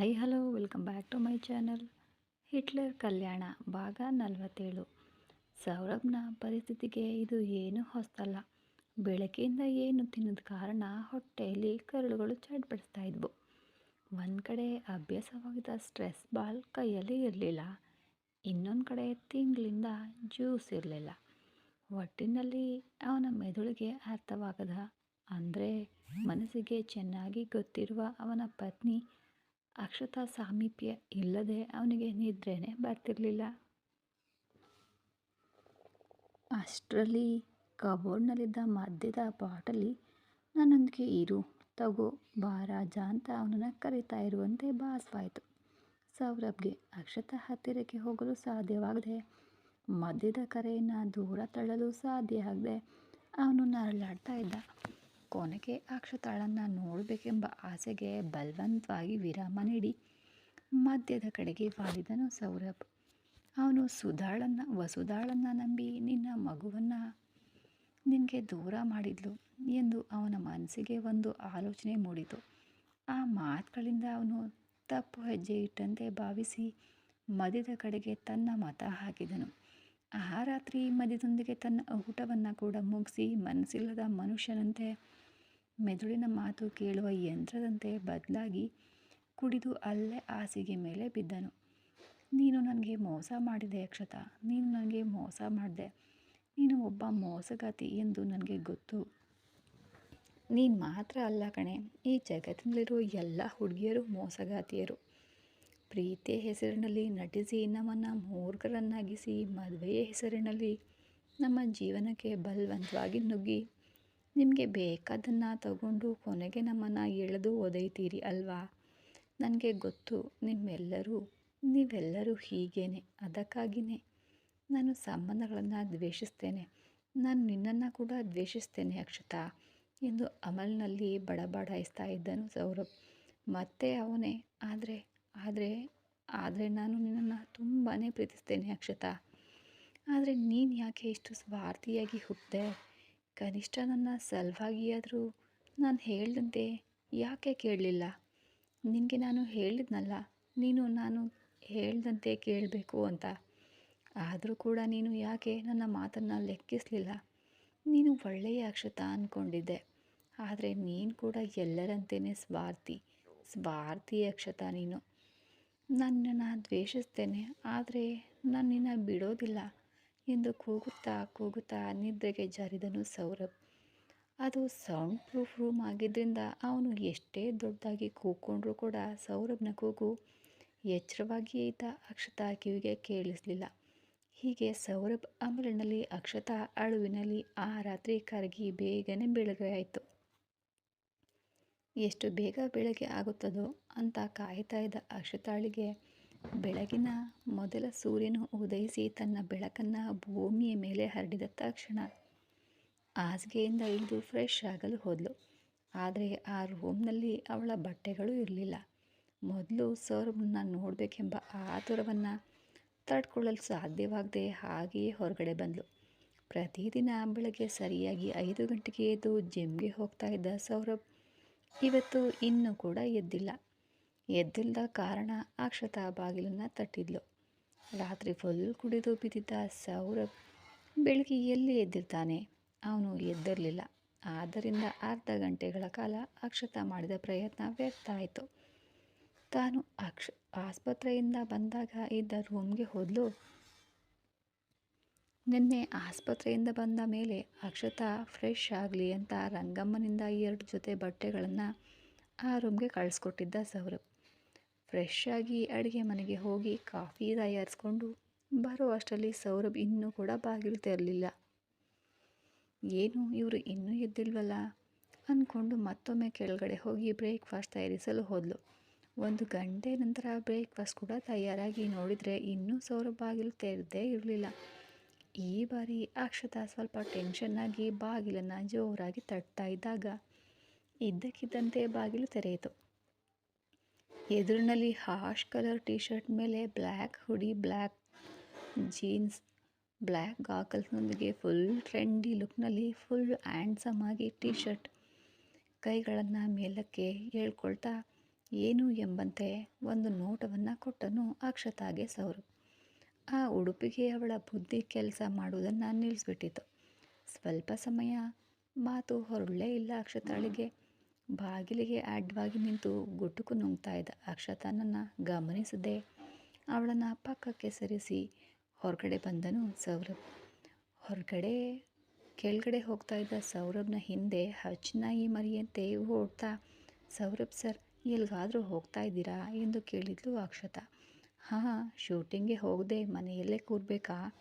Hi, hello, welcome back to my channel. Hitler Kalyana, ಭಾಗ ನಲವತ್ತೇಳು. ಸೌರಭ್ನ ಪರಿಸ್ಥಿತಿಗೆ ಇದು ಏನೂ ಹೊಸ್ತಲ್ಲ. ಬೆಳಗ್ಗೆಯಿಂದ ಏನು ತಿನ್ನದ ಕಾರಣ ಹೊಟ್ಟೆಯಲ್ಲಿ ಕರುಳುಗಳು ಚಡ್ಪಡಿಸ್ತಾ ಇದ್ವು. ಒಂದು ಕಡೆ ಅಭ್ಯಾಸವಾಗಿದ್ದ ಸ್ಟ್ರೆಸ್ ಬಾಲ್ ಕೈಯಲ್ಲಿ ಇರಲಿಲ್ಲ. ಇನ್ನೊಂದು ಕಡೆ ತಿಂಗಳಿಂದ ಜ್ಯೂಸ್ ಇರಲಿಲ್ಲ. ಒಟ್ಟಿನಲ್ಲಿ ಅವನ ಮೆದುಳಿಗೆ ಅರ್ಥವಾಗದ. ಅಂದರೆ ಮನಸ್ಸಿಗೆ ಚೆನ್ನಾಗಿ ಗೊತ್ತಿರುವ ಅವನ ಪತ್ನಿ ಅಕ್ಷತಾ ಸಾಮೀಪ್ಯ ಇಲ್ಲದೆ ಅವನಿಗೆ ನಿದ್ರೆನೇ ಬರ್ತಿರಲಿಲ್ಲ. ಅಷ್ಟರಲ್ಲಿ ಕಬೋರ್ಡ್ನಲ್ಲಿದ್ದ ಮದ್ಯದ ಬಾಟಲಿ ನನ್ನೊಂದಿಗೆ ಇರು, ತಗೋ, ಬಾ, ರಾಜ ಅಂತ ಅವನನ್ನು ಕರೀತಾ ಇರುವಂತೆ ಭಾಸವಾಯಿತು ಸೌರಭ್ಗೆ ಅಕ್ಷತಾ ಹತ್ತಿರಕ್ಕೆ ಹೋಗಲು ಸಾಧ್ಯವಾಗದೆ, ಮದ್ಯದ ಕರೆಯನ್ನು ದೂರ ತಳ್ಳಲು ಸಾಧ್ಯ ಆಗದೆ ಅವನು ನರಳಾಡ್ತಾ ಇದ್ದ. ಕೊನೆಗೆ ಅಕ್ಷತಾಳನ್ನು ನೋಡಬೇಕೆಂಬ ಆಸೆಗೆ ಬಲವಂತವಾಗಿ ವಿರಾಮ ನೀಡಿ ಮದ್ಯದ ಕಡೆಗೆ ವಾಲಿದನು ಸೌರಭ್. ಅವನು ಸುಧಾಳನ್ನು, ವಸುಧಾಳನ್ನು ನಂಬಿ ನಿನ್ನ ಮಗುವನ್ನು ನಿನಗೆ ದೂರ ಮಾಡಿದ್ಲು ಎಂದು ಅವನ ಮನಸ್ಸಿಗೆ ಒಂದು ಆಲೋಚನೆ ಮೂಡಿತು. ಆ ಮಾತುಗಳಿಂದ ಅವನು ತಪ್ಪು ಹೆಜ್ಜೆ ಇಟ್ಟಂತೆ ಭಾವಿಸಿ ಮದ್ಯದ ಕಡೆಗೆ ತನ್ನ ಮತ ಹಾಕಿದನು. ಆ ರಾತ್ರಿ ಮದ್ಯದೊಂದಿಗೆ ತನ್ನ ಊಟವನ್ನು ಕೂಡ ಮುಗಿಸಿ ಮನಸ್ಸಿಲ್ಲದ ಮನುಷ್ಯನಂತೆ ಮೆದುಳಿನ ಮಾತು ಕೇಳುವ ಯಂತ್ರದಂತೆ ಬದಲಾಗಿ ಕುಡಿದು ಅಲ್ಲೇ ಹಾಸಿಗೆ ಮೇಲೆ ಬಿದ್ದನು. ನೀನು ನನಗೆ ಮೋಸ ಮಾಡಿದೆ ಅಕ್ಷತ. ನೀನು ನನಗೆ ಮೋಸ ಮಾಡಿದೆ. ನೀನು ಒಬ್ಬ ಮೋಸಗಾತಿ ಎಂದು ನನಗೆ ಗೊತ್ತು. ನೀನು ಮಾತ್ರ ಅಲ್ಲ ಕಣೆ. ಈ ಜಗತ್ತಿನಲ್ಲಿರುವ ಎಲ್ಲ ಹುಡುಗಿಯರು ಮೋಸಗಾತಿಯರು. ಪ್ರೀತಿಯ ಹೆಸರಿನಲ್ಲಿ ನಟಿಸಿ, ನಮ್ಮನ್ನು ಮೂರ್ಖರನ್ನಾಗಿಸಿ, ಮದುವೆಯ ಹೆಸರಿನಲ್ಲಿ ನಮ್ಮ ಜೀವನಕ್ಕೆ ಬಲವಂತವಾಗಿ ನುಗ್ಗಿ ನಿಮಗೆ ಬೇಕಾದ್ದನ್ನು ತಗೊಂಡು ಕೊನೆಗೆ ನಮ್ಮನ್ನು ಎಳೆದು ಒದೈತೀರಿ ಅಲ್ವಾ? ನನಗೆ ಗೊತ್ತು, ನಿಮ್ಮೆಲ್ಲರೂ, ನೀವೆಲ್ಲರೂ ಹೀಗೇ ಅದಕ್ಕಾಗಿಯೇ ನಾನು ಸಂಬಂಧಗಳನ್ನು ದ್ವೇಷಿಸ್ತೇನೆ. ನಾನು ನಿನ್ನನ್ನು ಕೂಡ ದ್ವೇಷಿಸ್ತೇನೆ ಅಕ್ಷತಾ. ಎಂದು ಅಮಲ್ನಲ್ಲಿ ಬಡಬಡಾಯಿಸ್ತಾ ಇದ್ದನು ಸೌರಭ್. ಮತ್ತೆ ಅವನೇ, ಆದರೆ ಆದರೆ ಆದರೆ ನಾನು ನಿನ್ನನ್ನು ತುಂಬಾ ಪ್ರೀತಿಸ್ತೇನೆ ಅಕ್ಷತಾ. ಆದರೆ ನೀನು ಯಾಕೆ ಇಷ್ಟು ಸ್ವಾರ್ಥಿಯಾಗಿ ಹುಟ್ಟಿದೆ ಕನಿಷ್ಠ ನನ್ನ ಸಲುವಾಗಿಯಾದರೂ ನಾನು ಹೇಳ್ದಂತೆ ಯಾಕೆ ಕೇಳಲಿಲ್ಲ? ನಿನಗೆ ನಾನು ಹೇಳಿದ್ನಲ್ಲ, ನೀನು ನಾನು ಹೇಳ್ದಂತೆ ಕೇಳಬೇಕು ಅಂತ. ಆದರೂ ಕೂಡ ನೀನು ಯಾಕೆ ನನ್ನ ಮಾತನ್ನು ಲೆಕ್ಕಿಸಲಿಲ್ಲ? ನೀನು ಒಳ್ಳೆಯ ಅಕ್ಷತ ಅಂದ್ಕೊಂಡಿದ್ದೆ ಆದರೆ ನೀನು ಕೂಡ ಎಲ್ಲರಂತೆಯೇ ಸ್ವಾರ್ಥಿ ಸ್ವಾರ್ಥಿ ಅಕ್ಷತ ನೀನು. ನನ್ನನ್ನು ದ್ವೇಷಿಸ್ತೇನೆ, ಆದರೆ ನಾನು ನಿನ್ನ ಬಿಡೋದಿಲ್ಲ. ಎಂದು ಕೂಗುತ್ತಾ ಕೂಗುತ್ತಾ ನಿದ್ರೆಗೆ ಜಾರಿದನು ಸೌರಭ್. ಅದು ಸೌಂಡ್ ಪ್ರೂಫ್ ರೂಮ್ ಆಗಿದ್ದರಿಂದ ಅವನು ಎಷ್ಟೇ ದೊಡ್ಡದಾಗಿ ಕೂಕೊಂಡ್ರೂ ಕೂಡ ಸೌರಭ್ನ ಕೂಗು ಎಚ್ಚರವಾಗಿಯೇ ಇದ್ದ ಅಕ್ಷತಾ ಕಿವಿಗೆ ಕೇಳಿಸಲಿಲ್ಲ. ಹೀಗೆ ಸೌರಭ್ ಅಮಲಿನಲ್ಲಿ, ಅಕ್ಷತಾ ಅಳುವಿನಲ್ಲಿ ಆ ರಾತ್ರಿ ಕರಗಿ ಬೇಗನೆ ಬೆಳಗ್ಗೆ ಆಯಿತು. ಎಷ್ಟು ಬೇಗ ಬೆಳಗ್ಗೆ ಆಗುತ್ತದೋ ಅಂತ ಕಾಯ್ತಾ ಇದ್ದ ಅಕ್ಷತಾಳಿಗೆ ಬೆಳಗಿನ ಮೊದಲ ಸೂರ್ಯನು ಉದಯಿಸಿ ತನ್ನ ಬೆಳಕನ್ನು ಭೂಮಿಯ ಮೇಲೆ ಹರಡಿದ ತಕ್ಷಣ ಹಾಸಿಗೆಯಿಂದ ಇಳಿದು ಫ್ರೆಶ್ ಆಗಲು ಹೋದಳು ಆದರೆ ಆ ರೂಮ್ನಲ್ಲಿ ಅವಳ ಬಟ್ಟೆಗಳು ಇರಲಿಲ್ಲ. ಮೊದಲು ಸರ್ವ್ನ ನೋಡಬೇಕೆಂಬ ಆತುರವನ್ನು ತಡ್ಕೊಳ್ಳಲು ಸಾಧ್ಯವಾಗದೆ ಹಾಗೆಯೇ ಹೊರಗಡೆ ಬಂದಳು ಪ್ರತಿದಿನ ಬೆಳಗ್ಗೆ ಸರಿಯಾಗಿ ಐದು ಗಂಟೆಗೆ ಎದ್ದು ಜಿಮ್ಗೆ ಹೋಗ್ತಾ ಇದ್ದ ಸೌರಭ್ ಇವತ್ತು ಇನ್ನೂ ಕೂಡ ಎದ್ದಿಲ್ಲ. ಎದ್ದಿಲ್ಲದ ಕಾರಣ ಅಕ್ಷತಾ ಬಾಗಿಲನ್ನು ತಟ್ಟಿದ್ಲು. ರಾತ್ರಿ ಫುಲ್ ಕುಡಿದು ಬಿದ್ದಿದ್ದ ಸೌರಭ್ ಬೆಳಗ್ಗೆ ಎಲ್ಲಿ ಎದ್ದಿರ್ತಾನೆ? ಅವನು ಎದ್ದಿರಲಿಲ್ಲ. ಆದ್ದರಿಂದ ಅರ್ಧ ಗಂಟೆಗಳ ಕಾಲ ಅಕ್ಷತ ಮಾಡಿದ ಪ್ರಯತ್ನ ವ್ಯರ್ಥ ಆಯಿತು. ತಾನು ಅಕ್ಷ, ಆಸ್ಪತ್ರೆಯಿಂದ ಬಂದಾಗ ಇದ್ದ ರೂಮ್ಗೆ ಹೋದಲು. ನಿನ್ನೆ ಆಸ್ಪತ್ರೆಯಿಂದ ಬಂದ ಮೇಲೆ ಅಕ್ಷತಾ ಫ್ರೆಶ್ ಆಗಲಿ ಅಂತ ರಂಗಮ್ಮನಿಂದ ಎರಡು ಜೊತೆ ಬಟ್ಟೆಗಳನ್ನು ಆ ರೂಮ್ಗೆ ಕಳಿಸ್ಕೊಟ್ಟಿದ್ದ ಸೌರಭ್. ಫ್ರೆಶ್ ಆಗಿ ಅಡುಗೆ ಮನೆಗೆ ಹೋಗಿ ಕಾಫಿ ತಯಾರಿಸ್ಕೊಂಡು ಬರೋ ಅಷ್ಟರಲ್ಲಿ ಸೌರಭ್ ಇನ್ನೂ ಕೂಡ ಬಾಗಿಲು ತೆರಲಿಲ್ಲ. ಏನು, ಇವರು ಇನ್ನೂ ಎದ್ದಿಲ್ವಲ್ಲ? ಅಂದ್ಕೊಂಡು ಮತ್ತೊಮ್ಮೆ ಕೆಳಗಡೆ ಹೋಗಿ ಬ್ರೇಕ್ಫಾಸ್ಟ್ ತಯಾರಿಸಲು ಹೋದಳು ಒಂದು ಗಂಟೆ ನಂತರ ಬ್ರೇಕ್ಫಾಸ್ಟ್ ಕೂಡ ತಯಾರಾಗಿ ನೋಡಿದರೆ ಇನ್ನೂ ಸೌರಭ್ ಬಾಗಿಲು ತೆರೆದೇ ಇರಲಿಲ್ಲ. ಈ ಬಾರಿ ಅಕ್ಷತಾ ಸ್ವಲ್ಪ ಟೆನ್ಷನ್ನಾಗಿ ಬಾಗಿಲನ್ನು ಜೋರಾಗಿ ತಟ್ತಾ ಇದ್ದಾಗ ಇದ್ದಕ್ಕಿದ್ದಂತೆ ಬಾಗಿಲು ತೆರೆಯಿತು. ಎದುರಿನಲ್ಲಿ ಹಾಶ್ ಕಲರ್ ಟಿ ಶರ್ಟ್ ಮೇಲೆ black hoodie black jeans black ಗಾಕಲ್ಸ್ನೊಂದಿಗೆ full trendy ಲುಕ್ನಲ್ಲಿ ಫುಲ್ ಹ್ಯಾಂಡ್ಸಮ್ ಆಗಿ ಟಿ ಶರ್ಟ್ ಕೈಗಳನ್ನು ಮೇಲಕ್ಕೆ ಹೇಳ್ಕೊಳ್ತಾ ಏನು ಎಂಬಂತೆ ಒಂದು ನೋಟವನ್ನು ಕೊಟ್ಟನು ಅಕ್ಷತಾಗೆ ಸೌರು. ಆ ಉಡುಪಿಗೆ ಅವಳ ಬುದ್ಧಿ ಕೆಲಸ ಮಾಡುವುದನ್ನು ನಿಲ್ಲಿಸ್ಬಿಟ್ಟಿತು ಸ್ವಲ್ಪ ಸಮಯ ಮಾತು ಹೊರಳೇ ಇಲ್ಲ ಅಕ್ಷತಾಳಿಗೆ. ಬಾಗಿಲಿಗೆ ಅಡ್ಡವಾಗಿ ನಿಂತು ಗುಟುಕು ನುಂಗ್ತಾ ಇದ್ದ ಅಕ್ಷತನನ್ನು ಗಮನಿಸದೆ ಅವಳನ್ನು ಪಕ್ಕಕ್ಕೆ ಸರಿಸಿ ಹೊರಗಡೆ ಬಂದನು ಸೌರಭ್. ಹೊರಗಡೆ, ಕೆಳಗಡೆ ಹೋಗ್ತಾ ಇದ್ದ ಸೌರಭ್ನ ಹಿಂದೆ ಹಚ್ಚನಾಯಿ ಮರಿಯಂತೆ ಓಡ್ತಾ, ಸೌರಭ್ ಸರ್ ಎಲ್ಲಿಗಾದರೂ ಹೋಗ್ತಾ ಇದ್ದೀರಾ? ಎಂದು ಕೇಳಿದ್ಲು ಅಕ್ಷತಾ. ಹಾಂ, ಶೂಟಿಂಗ್ಗೆ ಹೋಗದೆ ಮನೆಯಲ್ಲೇ ಕೂರಬೇಕಾ?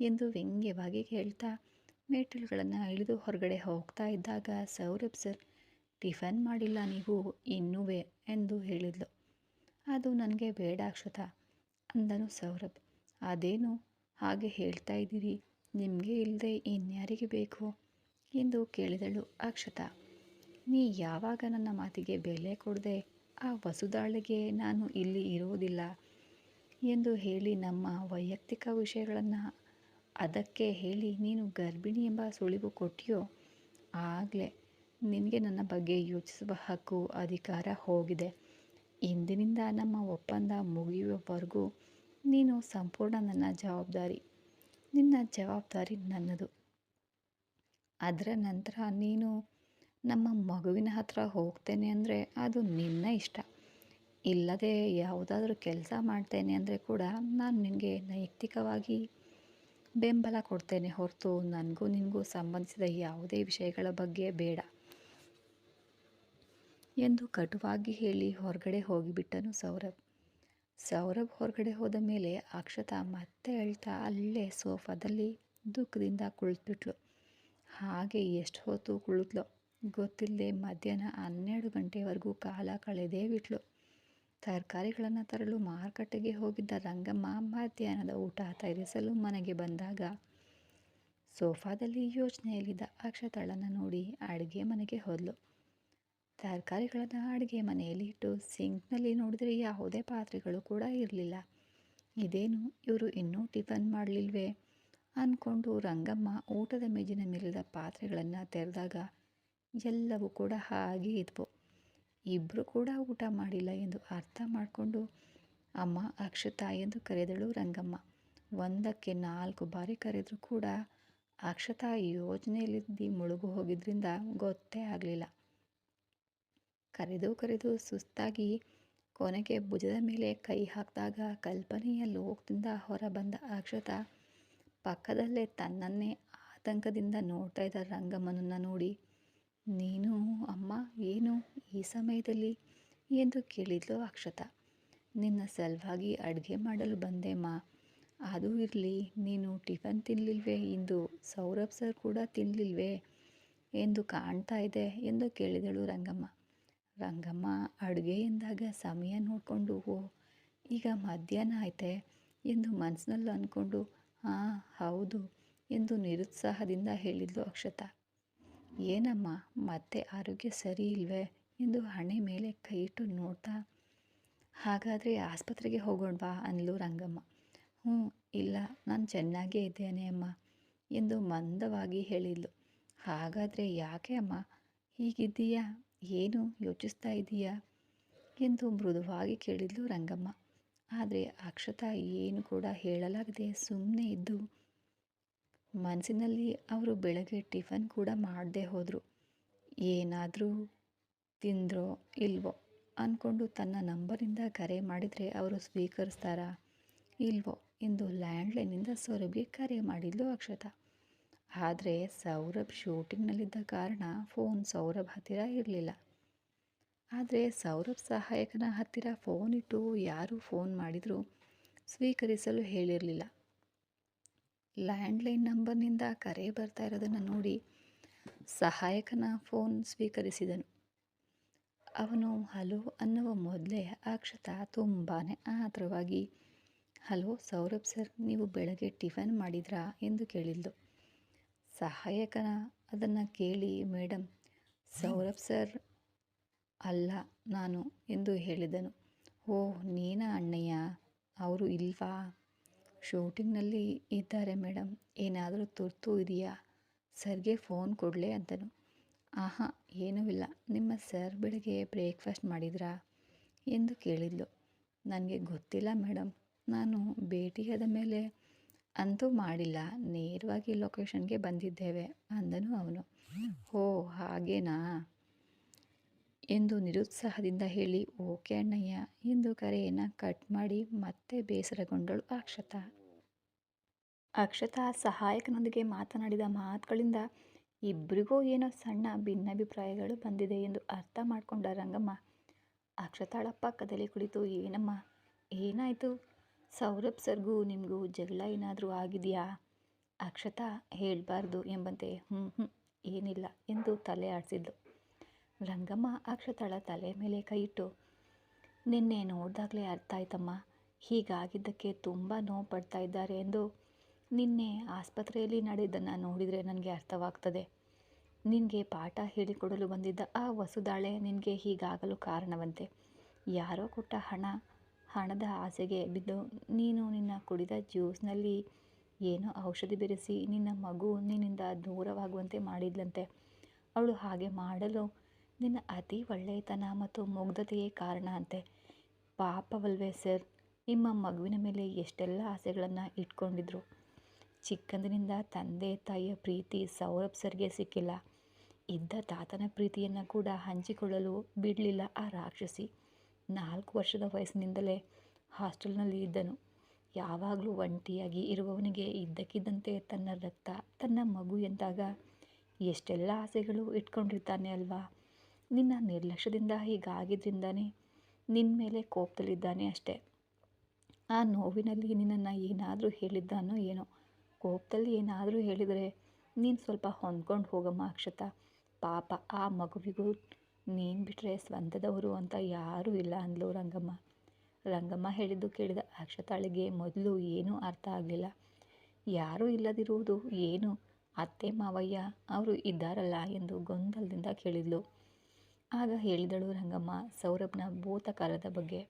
ಎಂದು ವ್ಯಂಗ್ಯವಾಗಿ ಕೇಳ್ತಾ ಮೆಟ್ಟಿಲುಗಳನ್ನು ಇಳಿದು ಹೊರಗಡೆ ಹೋಗ್ತಾ ಇದ್ದಾಗ ಸೌರಭ್ ಸರ್ ಟಿಫನ್ ಮಾಡಿಲ್ಲ ನೀವು ಇನ್ನೂ ಎಂದು ಹೇಳಿದ್ಲು. ಅದು ನನಗೆ ಬೇಡ ಅಕ್ಷತ, ಅಂದನು ಸೌರಭ್. ಅದೇನು, ಹಾಗೆ ಹೇಳ್ತಾ ಇದ್ದೀರಿ, ನಿಮಗೆ ಇಲ್ಲದೆ ಇನ್ಯಾರಿಗೆ ಬೇಕು? ಎಂದು ಕೇಳಿದಳು ಅಕ್ಷತಾ. ನೀ ಯಾವಾಗ ನನ್ನ ಮಾತಿಗೆ ಬೆಲೆ ಕೊಡದೆ, ಆ ವಸುದಾಳಿಗೆ ನಾನು ಇಲ್ಲಿ ಇರುವುದಿಲ್ಲ ಎಂದು ಹೇಳಿ ನಮ್ಮ ವೈಯಕ್ತಿಕ ವಿಷಯಗಳನ್ನು, ಅದಕ್ಕೆ ಹೇಳಿ ನೀನು ಗರ್ಭಿಣಿ ಎಂಬ ಸುಳಿವು ಕೊಟ್ಟಿಯೋ? ಆಗಲೇ ನಿನಗೆ ನನ್ನ ಬಗ್ಗೆ ಯೋಚಿಸುವ ಹಕ್ಕು, ಅಧಿಕಾರ ಹೋಗಿದೆ. ಇಂದಿನಿಂದ ನಮ್ಮ ಒಪ್ಪಂದ ಮುಗಿಯುವವರೆಗೂ ನೀನು ಸಂಪೂರ್ಣ ನನ್ನ ಜವಾಬ್ದಾರಿ. ನಿನ್ನ ಜವಾಬ್ದಾರಿ ನನ್ನದು. ಅದರ ನಂತರ ನೀನು ನಮ್ಮ ಮಗುವಿನ ಹತ್ರ ಹೋಗ್ತೇನೆ ಅಂದರೆ ಅದು ನಿನ್ನ ಇಷ್ಟ. ಇಲ್ಲದೆ ಯಾವುದಾದ್ರೂ ಕೆಲಸ ಮಾಡ್ತೇನೆ ಅಂದರೆ ಕೂಡ ನಾನು ನಿನಗೆ ನೈಯಕ್ತಿಕವಾಗಿ ಬೆಂಬಲ ಕೊಡ್ತೇನೆ ಹೊರತು ನನಗೂ ನಿನಗೂ ಸಂಬಂಧಿಸಿದ ಯಾವುದೇ ವಿಷಯಗಳ ಬಗ್ಗೆ ಬೇಡ. ಎಂದು ಕಟುವಾಗಿ ಹೇಳಿ ಹೊರಗಡೆ ಹೋಗಿಬಿಟ್ಟನು ಸೌರಭ್. ಸೌರಭ್ ಹೊರಗಡೆ ಹೋದ ಮೇಲೆ ಅಕ್ಷತಾ ಮತ್ತೆ ಅಳ್ತಾ ಅಲ್ಲೇ ಸೋಫಾದಲ್ಲಿ ದುಃಖದಿಂದ ಕುಳಿತುಬಿಟ್ಲು. ಹಾಗೆ ಎಷ್ಟು ಹೊತ್ತು ಕುಳಿತ್ಲೋ? ಗೊತ್ತಿಲ್ಲದೆ ಮಧ್ಯಾಹ್ನ ಹನ್ನೆರಡು ಗಂಟೆವರೆಗೂ ಕಾಲ ಕಳೆದೇ ಬಿಟ್ಲು. ತರಕಾರಿಗಳನ್ನು ತರಲು ಮಾರುಕಟ್ಟೆಗೆ ಹೋಗಿದ್ದ ರಂಗಮ್ಮ ಮಧ್ಯಾಹ್ನದ ಊಟ ತಯಾರಿಸಲು ಮನೆಗೆ ಬಂದಾಗ ಸೋಫಾದಲ್ಲಿ ಯೋಚನೆಯಲ್ಲಿದ್ದ ಅಕ್ಷತಾಳನ್ನು ನೋಡಿ ಅಡುಗೆ ಮನೆಗೆ ಹೋದ್ಲು. ತರಕಾರಿಗಳನ್ನು ಅಡುಗೆ ಮನೆಯಲ್ಲಿ ಇಟ್ಟು ಸಿಂಕ್ನಲ್ಲಿ ನೋಡಿದರೆ ಯಾವುದೇ ಪಾತ್ರೆಗಳು ಕೂಡ ಇರಲಿಲ್ಲ. ಇದೇನು ಇವರು ಇನ್ನೂ ಟಿಫನ್ ಮಾಡಲಿಲ್ವೇ? ಅಂದ್ಕೊಂಡು ರಂಗಮ್ಮ ಊಟದ ಮೇಜಿನ ಮೇಲಿದ್ದ ಪಾತ್ರೆಗಳನ್ನು ತೆರೆದಾಗ ಎಲ್ಲವೂ ಕೂಡ ಹಾಗೆ ಇದ್ವು. ಇಬ್ಬರು ಕೂಡ ಊಟ ಮಾಡಿಲ್ಲ ಎಂದು ಅರ್ಥ ಮಾಡಿಕೊಂಡು ಅಮ್ಮ, ಅಕ್ಷತಾ ಎಂದು ಕರೆದಳು ರಂಗಮ್ಮ. ಒಂದಕ್ಕೆ ನಾಲ್ಕು ಬಾರಿ ಕರೆದರೂ ಕೂಡ ಅಕ್ಷತಾ ಯೋಜನೆಯಲ್ಲಿದ್ದು ಮುಳುಗು ಹೋಗಿದ್ದರಿಂದ ಗೊತ್ತೇ ಆಗಲಿಲ್ಲ. ಕರೆದು ಕರೆದು ಸುಸ್ತಾಗಿ ಕೊನೆಗೆ ಭುಜದ ಮೇಲೆ ಕೈ ಹಾಕಿದಾಗ ಕಲ್ಪನೆಯ ಲೋಕದಿಂದ ಹೊರಬಂದ ಅಕ್ಷತ ಪಕ್ಕದಲ್ಲೇ ತನ್ನನ್ನೇ ಆತಂಕದಿಂದ ನೋಡ್ತಾ ಇದ್ದ ರಂಗಮ್ಮನನ್ನು ನೋಡಿ, ನೀನು, ಅಮ್ಮ, ಏನು ಈ ಸಮಯದಲ್ಲಿ ಎಂದು ಕೇಳಿದ್ಲು ಅಕ್ಷತ. ನಿನ್ನ ಸಲುವಾಗಿ ಅಡುಗೆ ಮಾಡಲು ಬಂದೆ, ಮಾ. ಅದು ಇರಲಿ, ನೀನು ಟಿಫನ್ ತಿನ್ನಲಿಲ್ವೇ ಇಂದು ಸೌರಭ್ ಸರ್ ಕೂಡ ತಿನ್ನಲಿಲ್ವೇ ಎಂದು ಕಾಣ್ತಾ ಇದೆ ಎಂದು ಕೇಳಿದಳು ರಂಗಮ್ಮ. ರಂಗಮ್ಮ ಅಡುಗೆ ಎಂದಾಗ ಸಮಯ ನೋಡಿಕೊಂಡು, ಓ, ಈಗ ಮಧ್ಯಾಹ್ನ ಐತೆ ಎಂದು ಮನಸ್ಸಿನಲ್ಲಿ ಅಂದ್ಕೊಂಡು ಹಾಂ, ಹೌದು, ಎಂದು ನಿರುತ್ಸಾಹದಿಂದ ಹೇಳಿದ್ಲು ಅಕ್ಷತಾ. ಏನಮ್ಮ, ಮತ್ತೆ ಆರೋಗ್ಯ ಸರಿ ಇಲ್ವೇ? ಎಂದು ಹಣೆ ಮೇಲೆ ಕೈ ಇಟ್ಟು ನೋಡ್ತಾ, ಹಾಗಾದರೆ ಆಸ್ಪತ್ರೆಗೆ ಹೋಗೋಣವಾ ಅನ್ಲು ರಂಗಮ್ಮ. ಹ್ಞೂ, ಇಲ್ಲ, ನಾನು ಚೆನ್ನಾಗೇ ಇದ್ದೇನೆ ಅಮ್ಮ, ಎಂದು ಮಂದವಾಗಿ ಹೇಳಿದ್ಲು. ಹಾಗಾದರೆ ಯಾಕೆ ಅಮ್ಮ? ಹೀಗಿದ್ದೀಯಾ? ಏನು ಯೋಚಿಸ್ತಾ ಇದ್ದೀಯಾ ಎಂದು ಮೃದುವಾಗಿ ಕೇಳಿದ್ಲು ರಂಗಮ್ಮ. ಆದರೆ ಅಕ್ಷತಾ ಏನು ಕೂಡ ಹೇಳಲಾಗದೆ ಸುಮ್ಮನೆ ಇದ್ದು ಮನಸ್ಸಿನಲ್ಲಿ ಅವರು ಬೆಳಗ್ಗೆ ಟಿಫನ್ ಕೂಡ ಮಾಡದೆ ಹೋದರು. ಏನಾದರೂ ತಿಂದ್ರೋ ಇಲ್ವೋ ಅಂದ್ಕೊಂಡು ತನ್ನ ನಂಬರಿಂದ ಕರೆ ಮಾಡಿದರೆ ಅವರು ಸ್ವೀಕರಿಸ್ತಾರಾ ಇಲ್ವೋ ಎಂದು ಲ್ಯಾಂಡ್ಲೈನಿಂದ ಸೊರಬಿ ಕರೆ ಮಾಡಿದ್ಲು ಅಕ್ಷತಾ. ಆದರೆ ಸೌರಭ್ ಶೂಟಿಂಗ್ನಲ್ಲಿದ್ದ ಕಾರಣ ಫೋನ್ ಸೌರಭ್ ಹತ್ತಿರ ಇರಲಿಲ್ಲ. ಆದರೆ ಸೌರಭ್ ಸಹಾಯಕನ ಹತ್ತಿರ ಫೋನ್ ಇಟ್ಟು ಯಾರು ಫೋನ್ ಮಾಡಿದರೂ ಸ್ವೀಕರಿಸಲು ಹೇಳಿರಲಿಲ್ಲ. ಲ್ಯಾಂಡ್ಲೈನ್ ನಂಬರ್ನಿಂದ ಕರೆ ಬರ್ತಾ ಇರೋದನ್ನು ನೋಡಿ ಸಹಾಯಕನ ಫೋನ್ ಸ್ವೀಕರಿಸಿದನು. ಅವನು ಹಲೋ ಅನ್ನುವ ಮೊದಲೇ ಅಕ್ಷತಾ ತುಂಬಾ ಆತರವಾಗಿ, ಹಲೋ ಸೌರಭ್ ಸರ್, ನೀವು ಬೆಳಗ್ಗೆ ಟಿಫನ್ ಮಾಡಿದ್ರಾ? ಎಂದು ಕೇಳಿದ್ಲು. ಸಹಾಯಕನ ಅದನ್ನು ಕೇಳಿ ಮೇಡಮ್ ಸೌರಭ್ ಸರ್ ಅಲ್ಲ ನಾನು ಎಂದು ಹೇಳಿದನು. ಓ, ನೀನ ಅಣ್ಣಯ್ಯ? ಅವರು ಇಲ್ವಾ? ಶೂಟಿಂಗ್ನಲ್ಲಿ ಇದ್ದಾರೆ ಮೇಡಮ್ ಏನಾದರೂ ತುರ್ತು ಇದೆಯಾ? ಸರ್ಗೆ ಫೋನ್ ಕೊಡಲೇ ಅಂತನು. ಆಹಾ, ಏನೂ ಇಲ್ಲ. ನಿಮ್ಮ ಸರ್ ಬೆಳಗ್ಗೆ ಬ್ರೇಕ್ಫಾಸ್ಟ್ ಮಾಡಿದ್ರಾ? ಎಂದು ಕೇಳಿದ್ಲು. ನನಗೆ ಗೊತ್ತಿಲ್ಲ ಮೇಡಮ್ ನಾನು ಭೇಟಿಯಾದ ಮೇಲೆ ಅಂತೂ ಮಾಡಿಲ್ಲ. ನೇರವಾಗಿ ಲೊಕೇಶನ್ಗೆ ಬಂದಿದ್ದೇವೆ ಅಂದನು ಅವನು. ಓ ಹಾಗೇನಾ? ಎಂದು ನಿರುತ್ಸಾಹದಿಂದ ಹೇಳಿ, ಓಕೆ ಅಣ್ಣಯ್ಯ ಎಂದು ಕರೆಯನ್ನು ಕಟ್ ಮಾಡಿ ಮತ್ತೆ ಬೇಸರಗೊಂಡಳು ಅಕ್ಷತಾ. ಅಕ್ಷತಾ ಸಹಾಯಕನೊಂದಿಗೆ ಮಾತನಾಡಿದ ಮಾತುಗಳಿಂದ ಇಬ್ಬರಿಗೂ ಏನೋ ಸಣ್ಣ ಭಿನ್ನಾಭಿಪ್ರಾಯಗಳು ಬಂದಿದೆ ಎಂದು ಅರ್ಥ ಮಾಡಿಕೊಂಡ ರಂಗಮ್ಮ, ಅಕ್ಷತಾಳ ಪಕ್ಕದಲ್ಲಿ ಕುಳಿತು, ಏನಮ್ಮ, ಏನಾಯಿತು? ಸೌರಭ್ ಸರ್ಗೂ ನಿಮಗೂ ಜಗಳ ಏನಾದರೂ ಆಗಿದೆಯಾ? ಅಕ್ಷತಾ ಹೇಳಬಾರ್ದು ಎಂಬಂತೆ ಹ್ಞೂ ಹ್ಞೂ ಏನಿಲ್ಲ ಎಂದು ತಲೆ ಆಡಿಸಿದ್ಲು. ರಂಗಮ್ಮ ಅಕ್ಷತಾಳ ತಲೆ ಮೇಲೆ ಕೈಯಿಟ್ಟು ನಿನ್ನೆ ನೋಡಿದಾಗಲೇ ಅರ್ಥ ಆಯ್ತಮ್ಮ. ಹೀಗಾಗಿದ್ದಕ್ಕೆ ತುಂಬ ನೋವು ಪಡ್ತಾ ಇದ್ದಾರೆ ಎಂದು ನಿನ್ನೆ ಆಸ್ಪತ್ರೆಯಲ್ಲಿ ನಡೆದನ್ನು ನೋಡಿದರೆ ನನಗೆ ಅರ್ಥವಾಗ್ತದೆ. ನಿನಗೆ ಪಾಠ ಹೇಳಿಕೊಡಲು ಬಂದಿದ್ದ ಆ ವಸುದಾಳೆ ನಿನಗೆ ಹೀಗಾಗಲು ಕಾರಣವಂತೆ. ಯಾರೋ ಕೊಟ್ಟ ಹಣ ಹಣದ ಆಸೆಗೆ ಬಿದ್ದು, ನೀನು ನಿನ್ನ ಕುಡಿದ ಜ್ಯೂಸ್ನಲ್ಲಿ ಏನೋ ಔಷಧಿ ಬೆರೆಸಿ, ನಿನ್ನ ಮಗು ನಿನ್ನಿಂದ ದೂರವಾಗುವಂತೆ ಮಾಡಿದ್ಲಂತೆ. ಅವಳು ಹಾಗೆ ಮಾಡಲು ನಿನ್ನ ಅತಿ ಒಳ್ಳೆಯತನ ಮತ್ತು ಮುಗ್ಧತೆಯೇ ಕಾರಣ ಅಂತೆ. ಪಾಪವಲ್ವೇ ಸರ್, ನಿಮ್ಮ ಮಗುವಿನ ಮೇಲೆ ಎಷ್ಟೆಲ್ಲ ಆಸೆಗಳನ್ನು ಇಟ್ಕೊಂಡಿದ್ರು. ಚಿಕ್ಕಂದಿನಿಂದ ತಂದೆ ತಾಯಿಯ ಪ್ರೀತಿ ಸೌರಭ್ ಸರ್ಗೆ ಸಿಕ್ಕಿಲ್ಲ. ಇದ್ದ ತಾತನ ಪ್ರೀತಿಯನ್ನು ಕೂಡ ಹಂಚಿಕೊಳ್ಳಲು ಬಿಡಲಿಲ್ಲ ಆ ರಾಕ್ಷಸಿ. ನಾಲ್ಕು ವರ್ಷದ ವಯಸ್ಸಿನಿಂದಲೇ ಹಾಸ್ಟೆಲ್ನಲ್ಲಿ ಇದ್ದನು. ಯಾವಾಗಲೂ ಒಂಟಿಯಾಗಿ ಇರುವವನಿಗೆ ಇದ್ದಕ್ಕಿದ್ದಂತೆ ತನ್ನ ರಕ್ತ, ತನ್ನ ಮಗು ಎಂದಾಗ ಎಷ್ಟೆಲ್ಲ ಆಸೆಗಳು ಇಟ್ಕೊಂಡಿರ್ತಾನೆ ಅಲ್ವಾ? ನಿನ್ನ ನಿರ್ಲಕ್ಷ್ಯದಿಂದ ಹೀಗಾಗಿದ್ದರಿಂದಾನೇ ನಿನ್ನ ಮೇಲೆ ಕೋಪದಲ್ಲಿದ್ದಾನೆ ಅಷ್ಟೆ. ಆ ನೋವಿನಲ್ಲಿ ನಿನ್ನನ್ನು ಏನಾದರೂ ಹೇಳಿದ್ದಾನೋ ಏನೋ. ಕೋಪದಲ್ಲಿ ಏನಾದರೂ ಹೇಳಿದರೆ ನೀನು ಸ್ವಲ್ಪ ಹೊಂದ್ಕೊಂಡು ಹೋಗಮ್ಮ ಅಕ್ಷತ. ಪಾಪ ಆ ಮಗುವಿಗೂ ನೀನು ಬಿಟ್ಟರೆ ಸ್ವಂತದವರು ಅಂತ ಯಾರೂ ಇಲ್ಲ ಅಂದ್ಲು ರಂಗಮ್ಮ. ರಂಗಮ್ಮ ಹೇಳಿದ್ದು ಕೇಳಿದ ಅಕ್ಷತಾಳಿಗೆ ಮೊದಲು ಏನೂ ಅರ್ಥ ಆಗಲಿಲ್ಲ. ಯಾರೂ ಇಲ್ಲದಿರುವುದು ಏನು? ಅತ್ತೆ ಮಾವಯ್ಯ ಅವರು ಇದ್ದಾರಲ್ಲ ಎಂದು ಗೊಂದಲದಿಂದ ಕೇಳಿದ್ಲು. ಆಗ ಹೇಳಿದಳು ರಂಗಮ್ಮ ಸೌರಭ್ನ ಭೂತಕಾಲದ ಬಗ್ಗೆ.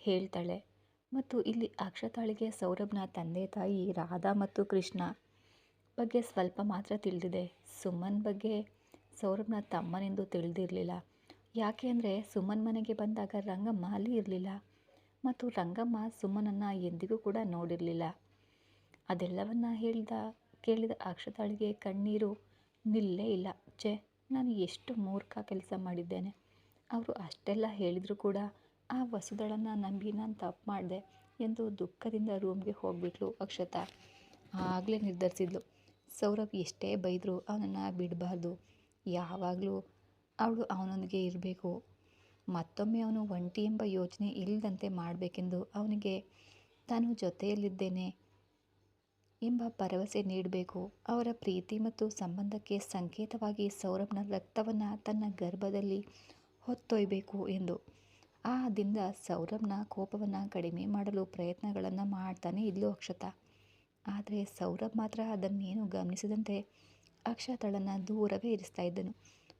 ಹೇಳ್ತಾಳೆ, ಮತ್ತು ಇಲ್ಲಿ ಅಕ್ಷತಾಳಿಗೆ ಸೌರಭ್ನ ತಂದೆ ತಾಯಿ ರಾಧಾ ಮತ್ತು ಕೃಷ್ಣ. ಬಗ್ಗೆ ಸ್ವಲ್ಪ ಮಾತ್ರ ತಿಳಿದಿದೆ. ಸುಮನ್ ಬಗ್ಗೆ ಸೌರಭ್ನ ತಮ್ಮನೆಂದು ತಿಳಿದಿರಲಿಲ್ಲ. ಯಾಕೆ ಅಂದರೆ ಸುಮನ್ ಮನೆಗೆ ಬಂದಾಗ ರಂಗಮ್ಮ ಅಲ್ಲಿ ಇರಲಿಲ್ಲ. ಮತ್ತು ರಂಗಮ್ಮ ಸುಮನನ್ನು ಎಂದಿಗೂ ಕೂಡ ನೋಡಿರಲಿಲ್ಲ. ಅದೆಲ್ಲವನ್ನ ಹೇಳಿದ, ಕೇಳಿದ ಅಕ್ಷತಾಳಿಗೆ ಕಣ್ಣೀರು ನಿಲ್ಲೇ ಇಲ್ಲ. ಛೆ, ನಾನು ಎಷ್ಟು ಮೂರ್ಖ ಕೆಲಸ ಮಾಡಿದ್ದೇನೆ. ಅವರು ಅಷ್ಟೆಲ್ಲ ಹೇಳಿದರೂ ಕೂಡ ಆ ವಸುದಳನ್ನು ನಂಬಿ ನಾನು ತಪ್ಪು ಮಾಡಿದೆ ಎಂದು ದುಃಖದಿಂದ ರೂಮ್ಗೆ ಹೋಗ್ಬಿಟ್ಲು ಅಕ್ಷತಾ. ಆಗಲೇ ನಿರ್ಧರಿಸಿದ್ಲು. ಸೌರಭ್ ಎಷ್ಟೇ ಬೈದರೂ ಅವನನ್ನು ಬಿಡಬಾರ್ದು. ಯಾವಾಗಲೂ ಅವಳು ಅವನೊಂದಿಗೆ ಇರಬೇಕು. ಮತ್ತೊಮ್ಮೆ ಅವನು ಒಂಟಿ ಎಂಬ ಯೋಚನೆ ಇಲ್ಲದಂತೆ ಮಾಡಬೇಕೆಂದು ಅವನಿಗೆ, ತಾನು ಜೊತೆಯಲ್ಲಿದ್ದೇನೆ ಎಂಬ ಭರವಸೆ ನೀಡಬೇಕು. ಅವರ ಪ್ರೀತಿ ಮತ್ತು ಸಂಬಂಧಕ್ಕೆ ಸಂಕೇತವಾಗಿ ಸೌರಭ್ನ ರಕ್ತವನ್ನು ತನ್ನ ಗರ್ಭದಲ್ಲಿ ಹೊತ್ತೊಯ್ಯಬೇಕು ಎಂದು. ಆ ದಿನದ ಸೌರಭ್ನ ಕೋಪವನ್ನು ಕಡಿಮೆ ಮಾಡಲು ಪ್ರಯತ್ನಗಳನ್ನು ಮಾಡ್ತಾನೆ ಇದ್ಲು ಅಕ್ಷತಾ. ಆದರೆ ಸೌರಭ್ ಮಾತ್ರ ಅದನ್ನೇನು ಗಮನಿಸಿದಂತೆ ಅಕ್ಷತಾಳನ್ನು ದೂರವೇ ಇರಿಸ್ತಾ ಇದ್ದನು.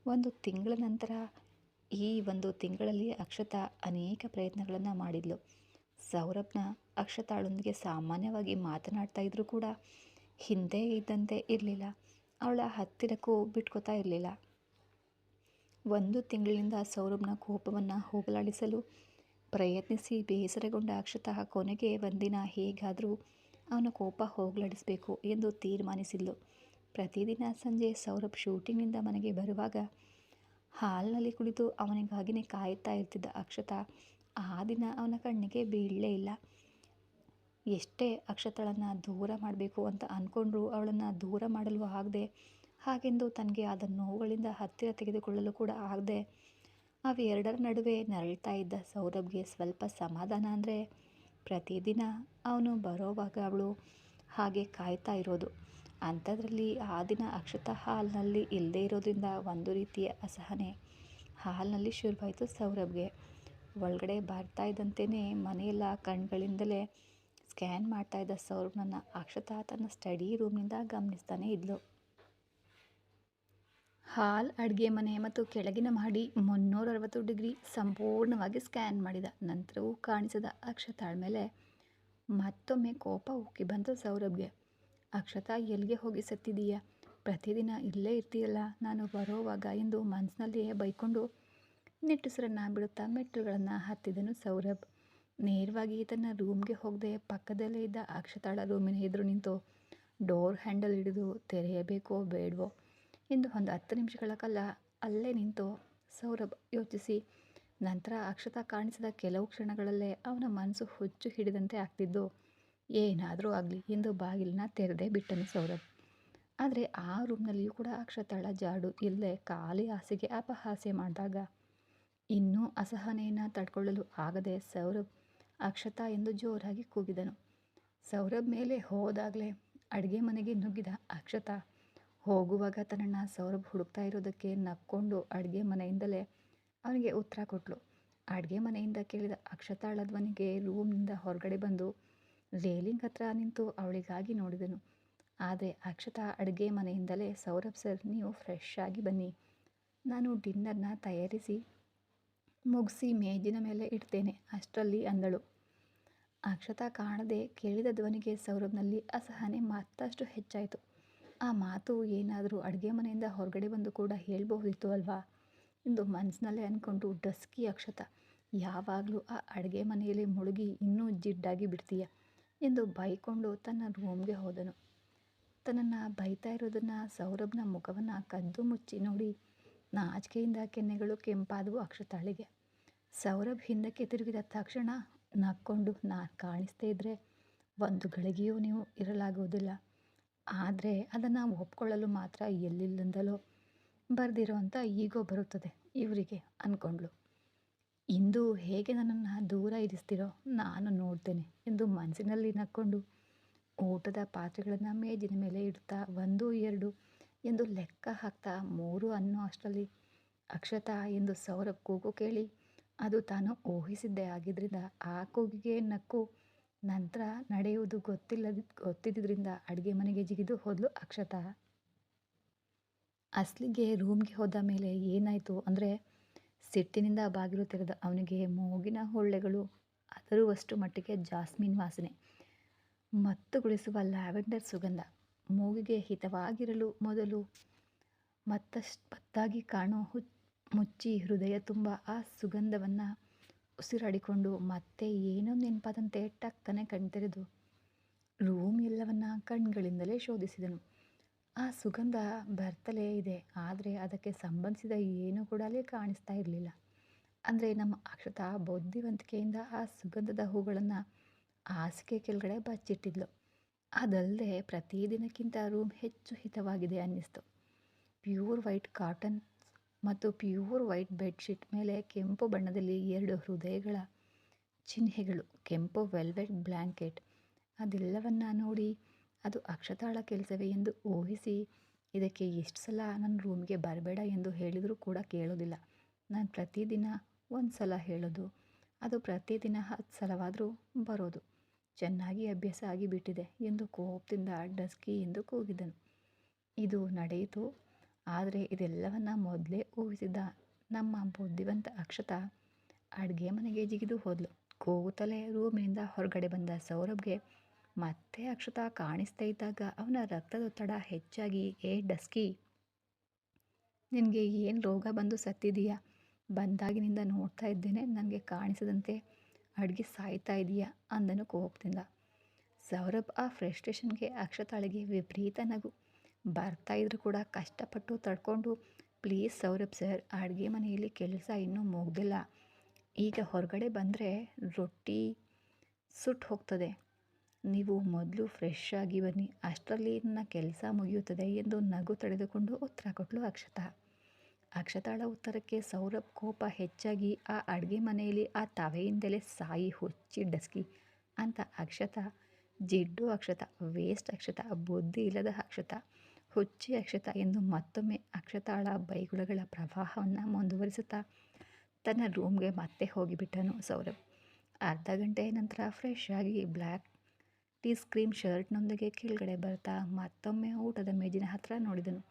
ಒಂದು ತಿಂಗಳ ನಂತರ ಈ ಒಂದು ತಿಂಗಳಲ್ಲಿ ಅಕ್ಷತ ಅನೇಕ ಪ್ರಯತ್ನಗಳನ್ನು ಮಾಡಿದ್ಲು. ಸೌರಭ್ನ ಅಕ್ಷತಾಳೊಂದಿಗೆ ಸಾಮಾನ್ಯವಾಗಿ ಮಾತನಾಡ್ತಾ ಇದ್ರೂ ಕೂಡ ಹಿಂದೆ ಇದ್ದಂತೆ ಇರಲಿಲ್ಲ. ಅವಳ ಹತ್ತಿರಕ್ಕೂ ಬಿಟ್ಕೋತಾ ಇರಲಿಲ್ಲ. ಒಂದು ತಿಂಗಳಿಂದ ಸೌರಭ್ನ ಕೋಪವನ್ನು ಹೋಗಲಾಡಿಸಲು ಪ್ರಯತ್ನಿಸಿ ಬೇಸರಗೊಂಡ ಅಕ್ಷತ ಕೊನೆಗೆ ಒಂದಿನ ಹೇಗಾದರೂ ಅವನ ಕೋಪ ಹೋಗಲಾಡಿಸಬೇಕು ಎಂದು ತೀರ್ಮಾನಿಸಿದ್ಲು. ಪ್ರತಿದಿನ ಸಂಜೆ ಸೌರಭ್ ಶೂಟಿಂಗಿಂದ ಮನೆಗೆ ಬರುವಾಗ ಹಾಲ್ನಲ್ಲಿ ಕುಳಿತು ಅವನಿಗಾಗಿನೇ ಕಾಯುತ್ತಾ ಇರ್ತಿದ್ದ ಅಕ್ಷತಾ, ಆ ದಿನ ಅವನ ಕಣ್ಣಿಗೆ ಬೀಳಲೇ ಇಲ್ಲ. ಎಷ್ಟೇ ಅಕ್ಷತಳನ್ನು ದೂರ ಮಾಡಬೇಕು ಅಂತ ಅಂದ್ಕೊಂಡ್ರೂ ಅವಳನ್ನು ದೂರ ಮಾಡಲು ಆಗದೆ, ಹಾಗೆಂದು ತನಗೆ ಆದ ನೋವುಗಳಿಂದ ಹತ್ತಿರ ತೆಗೆದುಕೊಳ್ಳಲು ಕೂಡ ಆಗದೆ, ಅವೆರಡರ ನಡುವೆ ನರಳ್ತಾ ಇದ್ದ ಸೌರಭ್ಗೆ ಸ್ವಲ್ಪ ಸಮಾಧಾನ ಅಂದರೆ ಪ್ರತಿದಿನ ಅವನು ಬರೋವಾಗ ಅವಳು ಹಾಗೆ ಕಾಯ್ತಾ ಇರೋದು. ಅಂಥದ್ರಲ್ಲಿ ಆ ದಿನ ಅಕ್ಷತಾ ಹಾಲ್ನಲ್ಲಿ ಇಲ್ಲದೇ ಇರೋದ್ರಿಂದ ಒಂದು ರೀತಿಯ ಅಸಹನೆ. ಹಾಲ್ನಲ್ಲಿ ಶುರುವಾಯಿತು ಸೌರಭ್ಗೆ. ಒಳಗಡೆ ಬರ್ತಾ ಇದ್ದಂತೆಯೇ ಮನೆಯೆಲ್ಲ ಕಣ್ಗಳಿಂದಲೇ ಸ್ಕ್ಯಾನ್ ಮಾಡ್ತಾ ಇದ್ದ ಸೌರಭ್ನನ್ನು ಅಕ್ಷತಾ ತನ್ನ ಸ್ಟಡಿ ರೂಮ್ನಿಂದ ಗಮನಿಸ್ತಾನೆ ಇದ್ಲು. ಹಾಲ್ ಅಡುಗೆ ಮನೆ ಮತ್ತು ಕೆಳಗಿನ ಮಾಡಿ ಮುನ್ನೂರ ಅರವತ್ತು ಡಿಗ್ರಿ ಸಂಪೂರ್ಣವಾಗಿ ಸ್ಕ್ಯಾನ್ ಮಾಡಿದ. ನಂತರವೂ ಕಾಣಿಸಿದ ಅಕ್ಷತಾಳ್ ಮೇಲೆ ಮತ್ತೊಮ್ಮೆ ಕೋಪ ಉಕ್ಕಿ ಬಂತು ಸೌರಭ್ಗೆ. ಅಕ್ಷತಾ ಎಲ್ಲಿಗೆ ಹೋಗಿ ಸತ್ತಿದೀಯ ಪ್ರತಿದಿನ ಇಲ್ಲೇ ಇರ್ತೀಯಲ್ಲ, ನಾನು ಬರೋವಾಗ ಎಂದು ಮನಸ್ಸಿನಲ್ಲಿಯೇ ಬೈಕೊಂಡು ನಿಟ್ಟುಸಿರನ್ನು ಬಿಡುತ್ತಾ ಮೆಟ್ಟಿಲುಗಳನ್ನು ಹತ್ತಿದನು ಸೌರಭ್. ನೇರವಾಗಿ ತನ್ನ ರೂಮ್ಗೆ ಹೋಗದೆ ಪಕ್ಕದಲ್ಲೇ ಇದ್ದ ಅಕ್ಷತಾಳ ರೂಮಿನ ಎದುರು ನಿಂತು, ಡೋರ್ ಹ್ಯಾಂಡಲ್ ಹಿಡಿದು ತೆರೆಯಬೇಕೋ ಬೇಡವೋ? ಎಂದು ಒಂದು ಹತ್ತು ನಿಮಿಷಗಳ ಕಾಲ ಅಲ್ಲೇ ನಿಂತು ಸೌರಭ್ ಯೋಚಿಸಿ. ನಂತರ ಅಕ್ಷತಾ ಕಾಣಿಸಿದ ಕೆಲವು ಕ್ಷಣಗಳಲ್ಲೇ ಅವನ ಮನಸ್ಸು ಹುಚ್ಚು ಹಿಡಿದಂತೆ ಆಗ್ತಿದ್ದು ಏನಾದರೂ ಆಗಲಿ ಎಂದು ಬಾಗಿಲನ್ನ ತೆರೆದೇ ಬಿಟ್ಟನು ಸೌರಭ್. ಆದರೆ ಆ ರೂಮ್ನಲ್ಲಿಯೂ ಕೂಡ ಅಕ್ಷತಾಳ ಜಾಡು, ಇಲ್ಲೇ ಖಾಲಿ ಹಾಸಿಗೆ ಅಪಹಾಸ್ಯ ಮಾಡಿದಾಗ ಇನ್ನೂ ಅಸಹನೆಯನ್ನು ತಡ್ಕೊಳ್ಳಲು ಆಗದೆ ಸೌರಭ್ ಅಕ್ಷತಾ ಎಂದು ಜೋರಾಗಿ ಕೂಗಿದನು. ಸೌರಭ್ ಮೇಲೆ ಹೋದಾಗಲೇ ಅಡುಗೆ ಮನೆಗೆ ನುಗ್ಗಿದ ಅಕ್ಷತಾ ಹೋಗುವಾಗ ತನ್ನ ಸೌರಭ್ ಹುಡುಕ್ತಾ ಇರೋದಕ್ಕೆ ನಕ್ಕೊಂಡು ಅಡುಗೆ ಮನೆಯಿಂದಲೇ ಅವನಿಗೆ ಉತ್ತರ ಕೊಟ್ಟಳು ಅಡುಗೆ ಮನೆಯಿಂದ ಕೇಳಿದ ಅಕ್ಷತಾಳ ಧ್ವನಿಗೆ ರೂಮ್ನಿಂದ ಹೊರಗಡೆ ಬಂದು ರೇಲಿಂಗ್ ಹತ್ರ ನಿಂತು ಅವಳಿಗಾಗಿ ನೋಡಿದನು. ಆದರೆ ಅಕ್ಷತಾ ಅಡುಗೆ ಮನೆಯಿಂದಲೇ ಸೌರಭ್ ಸರ್ ನೀವು ಫ್ರೆಶ್ ಆಗಿ ಬನ್ನಿ. ನಾನು ಡಿನ್ನರ್ನ ತಯಾರಿಸಿ ಮುಗಿಸಿ ಮೇಜಿನ ಮೇಲೆ ಇಡ್ತೇನೆ, ಅಷ್ಟರಲ್ಲಿ ಅಂದಳು. ಅಕ್ಷತಾ ಕಾಣದೆ ಕೇಳಿದ ಧ್ವನಿಗೆ ಸೌರಭ್ನಲ್ಲಿ ಅಸಹನೆ ಮತ್ತಷ್ಟು ಹೆಚ್ಚಾಯಿತು. ಆ ಮಾತು ಏನಾದರೂ ಅಡುಗೆ ಮನೆಯಿಂದ ಹೊರಗಡೆ ಬಂದು ಕೂಡ ಹೇಳ್ಬಹುದಿತ್ತು ಅಲ್ವಾ? ಎಂದು ಮನಸ್ಸಿನಲ್ಲೇ ಅಂದ್ಕೊಂಡು ಡಸ್ಕಿ ಅಕ್ಷತ, ಯಾವಾಗಲೂ ಆ ಅಡುಗೆ ಮನೆಯಲ್ಲಿ ಮುಳುಗಿ ಇನ್ನೂ ಜಿಡ್ಡಾಗಿ ಬಿಡ್ತೀಯ? ಎಂದು ಬೈಕೊಂಡು ತನ್ನ ರೂಮ್ಗೆ ಹೋದನು. ತನ್ನನ್ನು ಬೈತಾ ಇರೋದನ್ನು ಸೌರಭ್ನ ಮುಖವನ್ನು ಕದ್ದು ಮುಚ್ಚಿ ನೋಡಿ ನಾಚಿಕೆಯಿಂದ ಕೆನ್ನೆಗಳು ಕೆಂಪಾದವು ಅಕ್ಷತಾಳಿಗೆ. ಸೌರಭ್ ಹಿಂದಕ್ಕೆ ತಿರುಗಿದ ತಕ್ಷಣ ನಕ್ಕೊಂಡು, ನಾನು ಕಾಣಿಸ್ದೇ ಇದ್ದರೆ ಒಂದು ಗಳಿಗೆಯೂ ನೀವು ಇರಲಾಗುವುದಿಲ್ಲ. ಆದರೆ ಅದನ್ನು ಒಪ್ಕೊಳ್ಳಲು ಮಾತ್ರ ಎಲ್ಲಿಲ್ಲಂದಲೋ ಬರೆದಿರೋ ಅಂಥ ಈಗೋ ಬರುತ್ತದೆ, ಇವರಿಗೆ ಅಂದ್ಕೊಂಡ್ಳು ಇಂದು ಹೇಗೆ ನನ್ನನ್ನು ದೂರ ಇರಿಸ್ತಿರೋ ನಾನು ನೋಡ್ತೇನೆ ಎಂದು ಮನಸ್ಸಿನಲ್ಲಿ ನಕ್ಕೊಂಡು ಊಟದ ಪಾತ್ರೆಗಳನ್ನು ಮೇಜಿನ ಮೇಲೆ ಇಡ್ತಾ ಒಂದು, ಎರಡು ಎಂದು ಲೆಕ್ಕ ಹಾಕ್ತಾ ಮೂರು ಅನ್ನೋ ಅಷ್ಟರಲ್ಲಿ ಅಕ್ಷತಾ ಎಂದು ಸೌರಭ್ ಕೂಗು ಕೇಳಿ, ಅದು ತಾನು ಊಹಿಸಿದ್ದೇ ಆಗಿದ್ದರಿಂದ ಆ ಕೂಗಿಗೆ ನಕ್ಕು ನಂತರ ನಡೆಯುವುದು ಗೊತ್ತಿಲ್ಲದ ಗೊತ್ತಿದ್ದರಿಂದ ಅಡುಗೆ ಮನೆಗೆ ಜಿಗಿದು ಹೋದಲು ಅಕ್ಷತಾ. ಅಸ್ಲಿಗೆ ರೂಮ್ಗೆ ಹೋದ ಮೇಲೆ ಏನಾಯಿತು ಅಂದರೆ ಸಿಟ್ಟಿನಿಂದ ಬಾಗಿಲು ತೆರೆದ ಅವನಿಗೆ ಮೂಗಿನ ಹೊಳ್ಳೆಗಳು ಅದರುವಷ್ಟು ಮಟ್ಟಿಗೆ ಜಾಸ್ಮಿನ್ ವಾಸನೆ. ಮತ್ತುಗೊಳಿಸುವ ಲ್ಯಾವೆಂಡರ್ ಸುಗಂಧ ಮೂಗಿಗೆ ಹಿತವಾಗಿರಲು ಮೊದಲು ಮತ್ತಷ್ಟು ಪತ್ತಾಗಿ ಕಾಣೋ ಹುಚ್ಚು ಮುಚ್ಚಿ ಹೃದಯ ತುಂಬ ಆ ಸುಗಂಧವನ್ನು ಉಸಿರಾಡಿಕೊಂಡು ಮತ್ತೆ ಏನೋ ನೆನಪಾದಂತೆ ಟಕ್ಕನೆ ಕಣ್ತೆರೆದು. ರೂಮ್ ಎಲ್ಲವನ್ನ ಕಣ್ಗಳಿಂದಲೇ ಶೋಧಿಸಿದನು. ಆ ಸುಗಂಧ ಬರ್ತಲೇ ಇದೆ. ಆದರೆ ಅದಕ್ಕೆ ಸಂಬಂಧಿಸಿದ ಏನೂ ಕೂಡ ಅಲ್ಲಿ ಕಾಣಿಸ್ತಾ ಇರಲಿಲ್ಲ. ಅಂದರೆ ನಮ್ಮ ಅಕ್ಷತಾ ಬುದ್ಧಿವಂತಿಕೆಯಿಂದ ಆ ಸುಗಂಧದ ಹೂಗಳನ್ನು ಹಾಸಿಗೆ ಕೆಳಗಡೆ ಬಚ್ಚಿಟ್ಟಿದ್ಲು. ಅದಲ್ಲದೆ ಪ್ರತಿದಿನಕ್ಕಿಂತ ರೂಮ್ ಹೆಚ್ಚು ಹಿತವಾಗಿದೆ ಅನ್ನಿಸ್ತು. ಪ್ಯೂರ್ ವೈಟ್ ಕಾಟನ್ ಮತ್ತು ಪ್ಯೂರ್ ವೈಟ್ ಬೆಡ್ಶೀಟ್ ಮೇಲೆ ಕೆಂಪು ಬಣ್ಣದಲ್ಲಿ ಎರಡು ಹೃದಯಗಳ ಚಿಹ್ನೆಗಳು, ಕೆಂಪು ವೆಲ್ವೆಟ್ ಬ್ಲ್ಯಾಂಕೆಟ್ ಅದೆಲ್ಲವನ್ನು ನೋಡಿ ಅದು ಅಕ್ಷತಾಳ ಕೆಲಸವೇ ಎಂದು ಊಹಿಸಿ ಇದಕ್ಕೆ ಎಷ್ಟು ಸಲ ನನ್ನ ರೂಮ್ಗೆ ಬರಬೇಡ ಎಂದು ಹೇಳಿದರೂ ಕೂಡ ಕೇಳೋದಿಲ್ಲ. ನಾನು ಪ್ರತಿದಿನ ಒಂದು ಸಲ ಹೇಳೋದು, ಅದು ಪ್ರತಿದಿನ ಹತ್ತು ಸಲವಾದರೂ ಬರೋದು. ಚೆನ್ನಾಗಿ ಅಭ್ಯಾಸ ಆಗಿಬಿಟ್ಟಿದೆ ಎಂದು ಕೋಪದಿಂದ ಡಸ್ಕಿ ಎಂದು ಕೂಗಿದನು. ಇದು ನಡೆಯಿತು. ಆದರೆ ಇದೆಲ್ಲವನ್ನ ಮೊದಲೇ ಊಹಿಸಿದ ನಮ್ಮ ಬುದ್ಧಿವಂತ ಅಕ್ಷತ ಅಡುಗೆ ಮನೆಗೆ ಜಿಗಿದು ಹೋದಳು ಕೂಗುತ್ತಲೇ ರೂಮಿನಿಂದ ಹೊರಗಡೆ ಬಂದ ಸೌರಭ್ಗೆ ಮತ್ತೆ ಅಕ್ಷತಾ ಕಾಣಿಸ್ತಾ ಇದ್ದಾಗ ಅವನ ರಕ್ತದೊತ್ತಡ ಹೆಚ್ಚಾಗಿ, ಏ ಡಸ್ಕಿ, ನಿನಗೆ ಏನು ರೋಗ ಬಂದು ಸತ್ತಿದೀಯಾ? ಬಂದಾಗಿನಿಂದ ನೋಡ್ತಾ ಇದ್ದೇನೆ, ನನಗೆ ಕಾಣಿಸದಂತೆ ಅಡುಗೆ ಸಾಯ್ತಾ ಇದೆಯಾ? ಅಂದನು ಕೋಪದಿಂದ. ಸೌರಭ್ ಆ ಫ್ರಸ್ಟ್ರೇಷನ್ಗೆ ಅಕ್ಷತಾಳಿಗೆ ವಿಪರೀತ ನಗು. ಬರ್ತಾ ಇದ್ರು ಕೂಡ ಕಷ್ಟಪಟ್ಟು ತಡ್ಕೊಂಡು, ಪ್ಲೀಸ್ ಸೌರಭ್ ಸರ್, ಅಡುಗೆ ಮನೆಯಲ್ಲಿ ಕೆಲಸ ಇನ್ನೂ ಮುಗ್ದಿಲ್ಲ. ಈಗ ಹೊರಗಡೆ ಬಂದರೆ ರೊಟ್ಟಿ ಸುಟ್ಟು ಹೋಗ್ತದೆ. ನೀವು ಮೊದಲು ಫ್ರೆಶ್ ಆಗಿ ಬನ್ನಿ. ಅಷ್ಟರಲ್ಲಿ ನನ್ನ ಕೆಲಸ ಮುಗಿಯುತ್ತದೆ ಎಂದು ನಗು ತಡೆದುಕೊಂಡು ಉತ್ತರ ಕೊಟ್ಟಳು ಅಕ್ಷತಾ. ಅಕ್ಷತಾಳ ಉತ್ತರಕ್ಕೆ ಸೌರಭ್ ಕೋಪ ಹೆಚ್ಚಾಗಿ ಆ ಅಡುಗೆ ಮನೆಯಲ್ಲಿ ಆ ತವೆಯಿಂದಲೇ ಸಾಯಿ ಹುಚ್ಚಿ ಡಸ್ಕಿ ಅಂತ ಅಕ್ಷತ. ಜಿಡ್ಡು ಅಕ್ಷತ ವೇಸ್ಟ್ ಅಕ್ಷತ, ಬುದ್ಧಿ ಇಲ್ಲದ ಅಕ್ಷತ, ಹುಚ್ಚಿ ಅಕ್ಷತ ಎಂದು ಮತ್ತೊಮ್ಮೆ ಅಕ್ಷತಾಳ ಬೈಗುಳಗಳ ಪ್ರವಾಹವನ್ನು ಮುಂದುವರಿಸುತ್ತಾ ತನ್ನ ರೂಮ್ಗೆ ಮತ್ತೆ ಹೋಗಿಬಿಟ್ಟನು ಸೌರಭ್. ಅರ್ಧ ಗಂಟೆಯ ನಂತರ ಫ್ರೆಶ್ ಆಗಿ ಬ್ಲ್ಯಾಕ್ ಟೀ ಕ್ರೀಮ್ ಶರ್ಟ್ನೊಂದಿಗೆ ಕೆಳಗಡೆ ಬರ್ತಾ ಮತ್ತೊಮ್ಮೆ ಊಟದ ಮೇಜಿನ ಹತ್ರ ನೋಡಿದನು.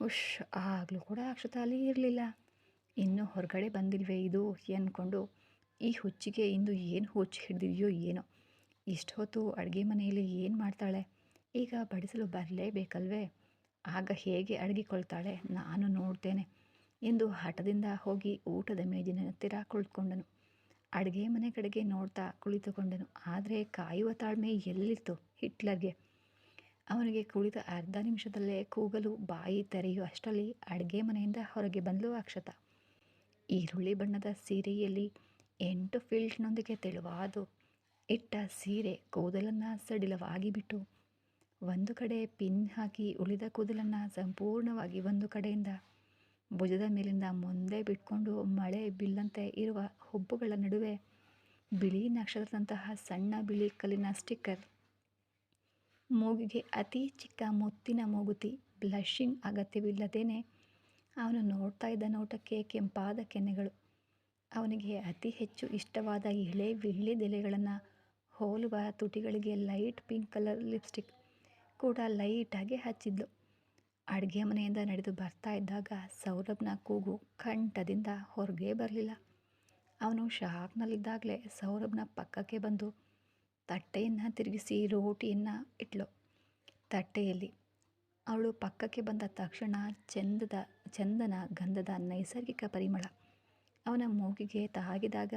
ಉಶ್ ಆಗಲೂ ಕೂಡ ಅಕ್ಷತ ಅಲ್ಲಿ ಇರಲಿಲ್ಲ. ಇನ್ನೂ ಹೊರಗಡೆ ಬಂದಿಲ್ವೇ ಇದು ಅಂದ್ಕೊಂಡು ಈ ಹುಚ್ಚಿಗೆ ಇಂದು ಏನು ಹುಚ್ಚು ಹಿಡಿದಿದೆಯೋ ಏನೋ. ಇಷ್ಟು ಹೊತ್ತು ಅಡುಗೆ ಮನೆಯಲ್ಲಿ ಏನು ಮಾಡ್ತಾಳೆ? ಈಗ ಬಡಿಸಲು ಬರಲೇಬೇಕಲ್ವೇ? ಆಗ ಹೇಗೆ ಅಡಗಿಕೊಳ್ತಾಳೆ? ನಾನು ನೋಡ್ತೇನೆ ಎಂದು ಹಠದಿಂದ ಹೋಗಿ ಊಟದ ಮೇಜಿನ ಹತ್ತಿರ ಕುಳಿತುಕೊಂಡನು. ಅಡುಗೆ ಮನೆ ಕಡೆಗೆ ನೋಡ್ತಾ ಕುಳಿತುಕೊಂಡನು. ಆದರೆ ಕಾಯುವ ತಾಳ್ಮೆ ಎಲ್ಲಿತ್ತು ಹಿಟ್ಲರ್ಗೆ? ಅವನಿಗೆ ಕುಳಿತ ಅರ್ಧ ನಿಮಿಷದಲ್ಲೇ ಕೂಗಲು ಬಾಯಿ ತೆರೆಯುವ ಅಷ್ಟರಲ್ಲಿ ಅಡುಗೆ ಮನೆಯಿಂದ ಹೊರಗೆ ಬಂದಲು ಅಕ್ಷತ. ಈರುಳ್ಳಿ ಬಣ್ಣದ ಸೀರೆಯಲ್ಲಿ ಎಂಟು ಫಿಲ್ಟ್ನೊಂದಿಗೆ ತೆಳುವಾದು. ಇಟ್ಟ ಸೀರೆ ಕೂದಲನ್ನು ಸಡಿಲವಾಗಿ ಬಿಟ್ಟು ಒಂದು ಕಡೆ ಪಿನ್ ಹಾಕಿ ಉಳಿದ ಕೂದಲನ್ನು ಸಂಪೂರ್ಣವಾಗಿ ಒಂದು ಕಡೆಯಿಂದ ಭುಜದ ಮೇಲಿಂದ ಮುಂದೆ ಬಿಟ್ಕೊಂಡು ಮಳೆ ಬಿಲ್ಲಂತೆ ಇರುವ ಹುಬ್ಬುಗಳ ನಡುವೆ ಬಿಳಿ ನಕ್ಷತ್ರದಂತಹ ಸಣ್ಣ ಬಿಳಿ ಕಲ್ಲಿನ ಸ್ಟಿಕ್ಕರ್. ಮೂಗಿಗೆ ಅತಿ ಚಿಕ್ಕ ಮುತ್ತಿನ ಮೂಗುತಿ, ಬ್ಲಷಿಂಗ್ ಅಗತ್ಯವಿಲ್ಲದೇನೆ ಅವನು ನೋಡ್ತಾ ಇದ್ದ ನೋಟಕ್ಕೆ ಕೆಂಪಾದ ಕೆನ್ನೆಗಳು. ಅವನಿಗೆ ಅತಿ ಹೆಚ್ಚು ಇಷ್ಟವಾದ ಎಳೆ ವಿಳ್ಳೆದೆಲೆಗಳನ್ನು ಹೋಲುವ ತುಟಿಗಳಿಗೆ ಲೈಟ್ ಪಿಂಕ್ ಕಲರ್ ಲಿಪ್ಸ್ಟಿಕ್ ಕೂಡ ಲೈಟಾಗಿ ಹಚ್ಚಿದ್ಲು. ಅಡುಗೆ ಮನೆಯಿಂದ ನಡೆದು ಬರ್ತಾ ಇದ್ದಾಗ ಸೌರಭ್ನ ಕೂಗು ಕಂಠದಿಂದ ಹೊರಗೆ ಬರಲಿಲ್ಲ. ಅವನು ಶಾಕ್ನಲ್ಲಿದ್ದಾಗಲೇ ಸೌರಭ್ನ ಪಕ್ಕಕ್ಕೆ ಬಂದು ತಟ್ಟೆಯನ್ನು ತಿರುಗಿಸಿ ರೋಟಿಯನ್ನು ಇಟ್ಲು. ತಟ್ಟೆಯಲ್ಲಿ ಅವಳು ಪಕ್ಕಕ್ಕೆ ಬಂದ ತಕ್ಷಣ ಚಂದದ, ಚಂದನ ಗಂಧದ ನೈಸರ್ಗಿಕ ಪರಿಮಳ ಅವನ ಮೂಗಿಗೆ ತಾಗಿದಾಗ